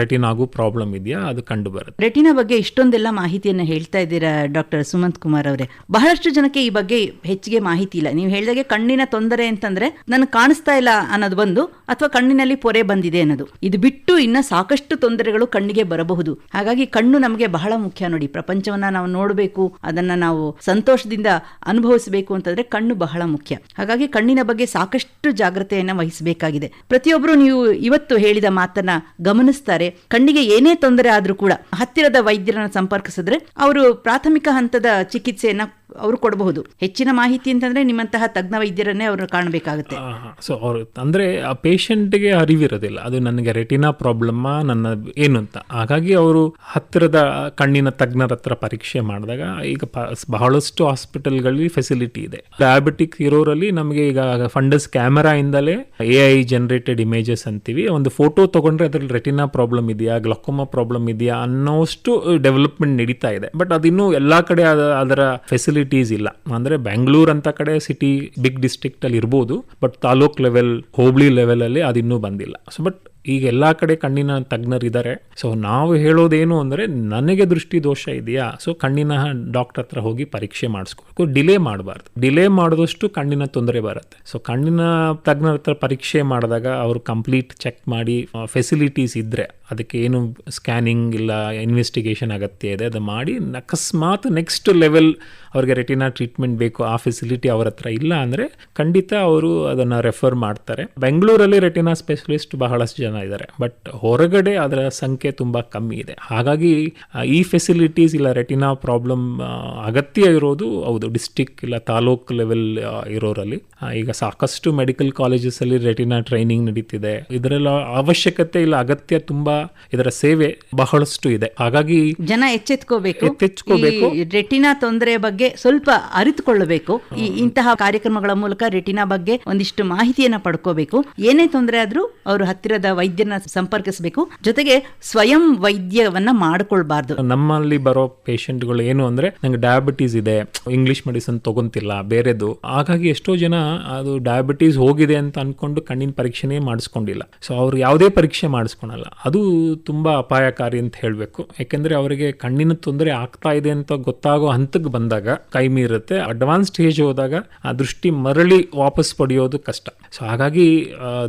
ರೆಟಿನಾಗೂ ಪ್ರಾಬ್ಲಮ್ ಇದೆಯಾ? ಅದು ಕಂಡು ಬರುತ್ತೆ. ರೆಟಿನಾ ಬಗ್ಗೆ ಇಷ್ಟೊಂದೆಲ್ಲ ಮಾಹಿತಿಯನ್ನು ಹೇಳ್ತಾ ಇದ್ದೀರಾ ಡಾಕ್ಟರ್ ಸುಮಂತ್ ಕುಮಾರ್ ಅವರೇ. ಬಹಳಷ್ಟು ಜನಕ್ಕೆ ಈ ಬಗ್ಗೆ ಹೆಚ್ಚಿಗೆ ಮಾಹಿತಿ ಇಲ್ಲ. ನೀವು ಹೇಳಿದಾಗೆ ಕಣ್ಣಿನ ತೊಂದರೆ ಅಂತಂದ್ರೆ ನನಗೆ ಕಾಣಿಸ್ತಾ ಇಲ್ಲ ಅನ್ನೋದು ಬಂದು ಅಥವಾ ಕಣ್ಣಿನಲ್ಲಿ ಪೊರೆ ಬಂದಿದೆ ಅನ್ನೋದು. ಇದು ಬಿಟ್ಟು ಇನ್ನ ಸಾಕಷ್ಟು ತೊಂದರೆಗಳು ಕಣ್ಣಿಗೆ ಬರಬಹುದು. ಹಾಗಾಗಿ ಕಣ್ಣು ನಮಗೆ ಬಹಳ ಮುಖ್ಯ ನೋಡಿ. ಪ್ರಪಂಚವನ್ನ ನಾವು ನೋಡಬೇಕು, ಅದನ್ನ ನಾವು ಸಂತೋಷದಿಂದ ಅನುಭವಿಸಬೇಕು ಅಂತಂದ್ರೆ ಕಣ್ಣು ಬಹಳ ಮುಖ್ಯ. ಹಾಗಾಗಿ ಕಣ್ಣಿನ ಬಗ್ಗೆ ಸಾಕಷ್ಟು ಜಾಗ್ರತೆಯನ್ನ ವಹಿಸಬೇಕಾಗಿದೆ. ಪ್ರತಿಯೊಬ್ಬರು ನೀವು ಇವತ್ತು ಹೇಳಿದ ಮಾತನ್ನ ಗಮನಿಸ್ತಾರೆ. ಕಣ್ಣಿಗೆ ಏನೇ ತೊಂದರೆ ಆದ್ರೂ ಕೂಡ ಹತ್ತಿರದ ವೈದ್ಯರನ್ನ ಸಂಪರ್ಕಿಸಿದ್ರೆ ಅವರು ಪ್ರಾಥಮಿಕ ಹಂತದ ಚಿಕಿತ್ಸೆಯನ್ನ ಅವರು ಕೊಡಬಹುದು. ಹೆಚ್ಚಿನ ಮಾಹಿತಿ ಅಂತಂದ್ರೆ ನಿಮ್ಮಂತಹ ತಜ್ಞ ವೈದ್ಯರನ್ನೇ ಅವರು ಕಾಣಬೇಕಾಗುತ್ತೆ ಸೊ ಅವರು ಅಂದರೆ ಆ ಪೇಷಂಟ್ಗೆ ಅರಿವಿರೋದಿಲ್ಲ. ಅದು ನನಗೆ ರೆಟಿನಾ ಪ್ರಾಬ್ಲಮ್ಮ ನನ್ನ ಏನು ಅಂತ. ಹಾಗಾಗಿ ಅವರು ಹತ್ತಿರದ ಕಣ್ಣಿನ ತಜ್ಞರ ಹತ್ರ ಪರೀಕ್ಷೆ ಮಾಡಿದಾಗ ಈಗ ಬಹಳಷ್ಟು ಹಾಸ್ಪಿಟಲ್ಗಳಲ್ಲಿ ಫೆಸಿಲಿಟಿ ಇದೆ. ಡಯಾಬಿಟಿಕ್ ಇರೋರಲ್ಲಿ ನಮಗೆ ಈಗ ಫಂಡಸ್ ಕ್ಯಾಮರಾ ಇಂದಲೇ ಎ ಐ ಜನರೇಟೆಡ್ ಇಮೇಜಸ್ ಅಂತೀವಿ. ಒಂದು ಫೋಟೋ ತಗೊಂಡ್ರೆ ಅದ್ರಲ್ಲಿ ರೆಟಿನಾ ಪ್ರಾಬ್ಲಮ್ ಇದೆಯಾ ಗ್ಲಕೋಮಾ ಪ್ರಾಬ್ಲಮ್ ಇದೆಯಾ ಅನ್ನೋಷ್ಟು ಡೆವಲಪ್ಮೆಂಟ್ ನಡೀತಾ ಇದೆ. ಬಟ್ ಅದಿನ್ನೂ ಎಲ್ಲ ಕಡೆ ಅದರ ಅದರ ಫೆಸಿಲಿಟೀಸ್ ಇಲ್ಲ. ಅಂದರೆ ಬೆಂಗಳೂರು ಅಂತ ಕಡೆ ಸಿಟಿ ಬಿಗ್ ಡಿಸ್ಟ್ರಿಕ್ಟ್ ಅಲ್ಲಿ ಇರ್ಬೋದು ಬಟ್ ತಾಲೂಕ್ ಲೆವೆಲ್ ಹೋಬಳಿ ಲೆವೆಲಲ್ಲಿ ಅದಿನ್ನೂ ಬಂದಿಲ್ಲ. ಸೊ ಬಟ್ ಈಗ ಎಲ್ಲ ಕಡೆ ಕಣ್ಣಿನ ತಜ್ಞರಿದ್ದಾರೆ. ಸೊ ನಾವು ಹೇಳೋದೇನು ಅಂದರೆ ನನಗೆ ದೃಷ್ಟಿ ದೋಷ ಇದೆಯಾ? ಸೊ ಕಣ್ಣಿನ ಡಾಕ್ಟರ್ ಹತ್ರ ಹೋಗಿ ಪರೀಕ್ಷೆ ಮಾಡಿಸ್ಕೋಬೇಕು. ಡಿಲೇ ಮಾಡಬಾರ್ದು. ಡಿಲೇ ಮಾಡಿದಷ್ಟು ಕಣ್ಣಿನ ತೊಂದರೆ ಬರುತ್ತೆ. ಸೊ ಕಣ್ಣಿನ ತಜ್ಞರ ಹತ್ರ ಪರೀಕ್ಷೆ ಮಾಡಿದಾಗ ಅವರು ಕಂಪ್ಲೀಟ್ ಚೆಕ್ ಮಾಡಿ ಫೆಸಿಲಿಟೀಸ್ ಇದ್ದರೆ ಅದಕ್ಕೆ ಏನು ಸ್ಕ್ಯಾನಿಂಗ್ ಇಲ್ಲ ಇನ್ವೆಸ್ಟಿಗೇಷನ್ ಅಗತ್ಯ ಇದೆ, ಅದು ಮಾಡಿ ಅಕಸ್ಮಾತ್ ನೆಕ್ಸ್ಟ್ ಲೆವೆಲ್ ಅವ್ರಿಗೆ ರೆಟಿನಾ ಟ್ರೀಟ್ಮೆಂಟ್ ಬೇಕು, ಆ ಫೆಸಿಲಿಟಿ ಅವ್ರ ಹತ್ರ ಇಲ್ಲ ಅಂದರೆ ಖಂಡಿತ ಅವರು ಅದನ್ನು ರೆಫರ್ ಮಾಡ್ತಾರೆ. ಬೆಂಗಳೂರಲ್ಲಿ ರೆಟಿನಾ ಸ್ಪೆಷಲಿಸ್ಟ್ ಬಹಳಷ್ಟು ಜನ ಇದ್ದಾರೆ. ಬಟ್ ಹೊರಗಡೆ ಅದರ ಸಂಖ್ಯೆ ತುಂಬ ಕಮ್ಮಿ ಇದೆ. ಹಾಗಾಗಿ ಈ ಫೆಸಿಲಿಟೀಸ್ ಇಲ್ಲ ರೆಟಿನಾ ಪ್ರಾಬ್ಲಮ್ ಅಗತ್ಯ ಇರೋದು ಹೌದು ಡಿಸ್ಟಿಕ್ ಇಲ್ಲ ತಾಲೂಕ್ ಲೆವೆಲ್ ಇರೋರಲ್ಲಿ. ಈಗ ಸಾಕಷ್ಟು ಮೆಡಿಕಲ್ ಕಾಲೇಜಸಲ್ಲಿ ರೆಟಿನಾ ಟ್ರೈನಿಂಗ್ ನಡೀತಿದೆ. ಇದರೆಲ್ಲ ಅವಶ್ಯಕತೆ ಇಲ್ಲ ಅಗತ್ಯ ತುಂಬಾ ಇದರ ಸೇವೆ ಬಹಳಷ್ಟು ಇದೆ. ಹಾಗಾಗಿ ಜನ ಎಚ್ಚೆತ್ಕೋಬೇಕು. ಎಚ್ಚೆತ್ಕೋಬೇಕು. ರೆಟಿನಾ ತೊಂದರೆ ಬಗ್ಗೆ ಸ್ವಲ್ಪ ಅರಿತುಕೊಳ್ಳಬೇಕು. ಈ ಇಂತಹ ಕಾರ್ಯಕ್ರಮಗಳ ಮೂಲಕ ರೆಟಿನಾ ಬಗ್ಗೆ ಒಂದಿಷ್ಟು ಮಾಹಿತಿಯನ್ನ ಪಡ್ಕೋಬೇಕು. ಏನೇ ತೊಂದರೆ ಆದ್ರೂ ಅವರು ಹತ್ತಿರದ ವೈದ್ಯರನ್ನ ಸಂಪರ್ಕಿಸಬೇಕು. ಜೊತೆಗೆ ಸ್ವಯಂ ವೈದ್ಯವನ್ನ ಮಾಡ್ಕೊಳ್ಬಾರ್ದು. ನಮ್ಮಲ್ಲಿ ಬರೋ ಪೇಷಂಟ್ಗಳು ಏನು ಅಂದ್ರೆ ನಂಗೆ ಡಯಾಬಿಟೀಸ್ ಇದೆ ಇಂಗ್ಲಿಷ್ ಮೆಡಿಸನ್ ತಗೊಂತಿಲ್ಲ, ಬೇರೆದು. ಹಾಗಾಗಿ ಎಷ್ಟೋ ಜನ ಅದು ಡಯಾಬಿಟೀಸ್ ಹೋಗಿದೆ ಅಂತ ಅನ್ಕೊಂಡು ಕಣ್ಣಿನ ಪರೀಕ್ಷೆನೇ ಮಾಡಿಸ್ಕೊಂಡಿಲ್ಲ. ಸೊ ಅವ್ರು ಯಾವುದೇ ಪರೀಕ್ಷೆ ಮಾಡಿಸ್ಕೊಳಲ್ಲ. ಅದು ತುಂಬಾ ಅಪಾಯಕಾರಿ ಅಂತ ಹೇಳಬೇಕು. ಯಾಕೆಂದ್ರೆ ಅವರಿಗೆ ಕಣ್ಣಿನ ತೊಂದರೆ ಆಗ್ತಾ ಇದೆ ಅಂತ ಗೊತ್ತಾಗೋ ಹಂತಕ್ಕೆ ಬಂದಾಗ ಕೈ ಮೀರುತ್ತೆ. ಅಡ್ವಾನ್ಸ್ ಸ್ಟೇಜ್ ಹೋದಾಗ ಆ ದೃಷ್ಟಿ ಮರಳಿ ವಾಪಸ್ ಪಡೆಯೋದು ಕಷ್ಟ. ಸೊ ಹಾಗಾಗಿ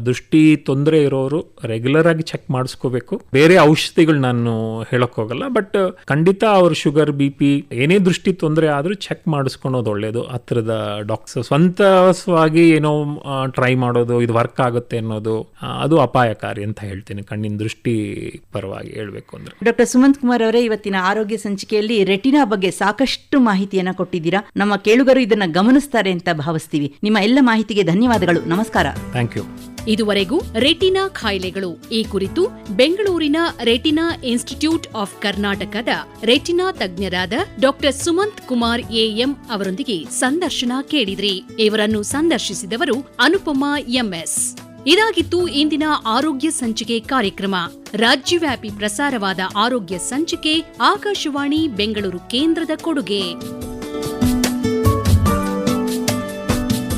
ದೃಷ್ಟಿ ತೊಂದರೆ ಇರೋರು ರೆಗ್ಯುಲರ್ ಆಗಿ ಚೆಕ್ ಮಾಡಿಸ್ಕೋಬೇಕು. ಬೇರೆ ಔಷಧಿಗಳು ನಾನು ಹೇಳಕ್ ಹೋಗಲ್ಲ ಬಟ್ ಖಂಡಿತ ಅವ್ರ ಶುಗರ್ ಬಿ ಪಿ ಏನೇ ದೃಷ್ಟಿ ತೊಂದರೆ ಆದ್ರೂ ಚೆಕ್ ಮಾಡಿಸ್ಕೊಳೋದು ಒಳ್ಳೇದು. ಹತ್ರದ ಡಾಕ್ಟರ್ ಸ್ವಂತವಾಗಿ ಏನೋ ಟ್ರೈ ಮಾಡೋದು ಇದು ವರ್ಕ್ ಆಗುತ್ತೆ ಅನ್ನೋದು ಅದು ಅಪಾಯಕಾರಿ ಅಂತ ಹೇಳ್ತೀನಿ. ಕಣ್ಣಿನ ದೃಷ್ಟಿ ಪರವಾಗಿ ಹೇಳ್ಬೇಕು ಅಂದ್ರೆ. ಡಾಕ್ಟರ್ ಸುಮಂತ್ ಕುಮಾರ್ ಅವರೇ ಇವತ್ತಿನ ಆರೋಗ್ಯ ಸಂಚಿಕೆಯಲ್ಲಿ ರೆಟಿನಾ ಬಗ್ಗೆ ಸಾಕಷ್ಟು ಮಾಹಿತಿಯನ್ನ ಕೊಟ್ಟಿದ್ದೀರಾ. ನಮ್ಮ ಕೇಳುಗರು ಇದನ್ನ ಗಮನಿಸ್ತಾರೆ ಅಂತ ಭಾವಿಸ್ತೀವಿ. ನಿಮ್ಮ ಎಲ್ಲ ಮಾಹಿತಿಗೆ ಧನ್ಯವಾದಗಳು. ನಮಸ್ಕಾರ. ಥ್ಯಾಂಕ್ ಯು ಇದುವರೆಗೂ ರೆಟಿನಾ ಕಾಯಿಲೆಗಳು ಈ ಕುರಿತು ಬೆಂಗಳೂರಿನ ರೆಟಿನಾ ಇನ್ಸ್ಟಿಟ್ಯೂಟ್ ಆಫ್ ಕರ್ನಾಟಕದ ರೆಟಿನಾ ತಜ್ಞರಾದ doctor Sumanth Kumar A M ಅವರೊಂದಿಗೆ ಸಂದರ್ಶನ ಕೇಳಿದ್ರಿ. ಇವರನ್ನು ಸಂದರ್ಶಿಸಿದವರು ಅನುಪಮಾ ಎಂಎಸ್. ಇದಾಗಿತ್ತು ಇಂದಿನ ಆರೋಗ್ಯ ಸಂಚಿಕೆ ಕಾರ್ಯಕ್ರಮ. ರಾಜ್ಯವ್ಯಾಪಿ ಪ್ರಸಾರವಾದ ಆರೋಗ್ಯ ಸಂಚಿಕೆ ಆಕಾಶವಾಣಿ ಬೆಂಗಳೂರು ಕೇಂದ್ರದ ಕೊಡುಗೆ.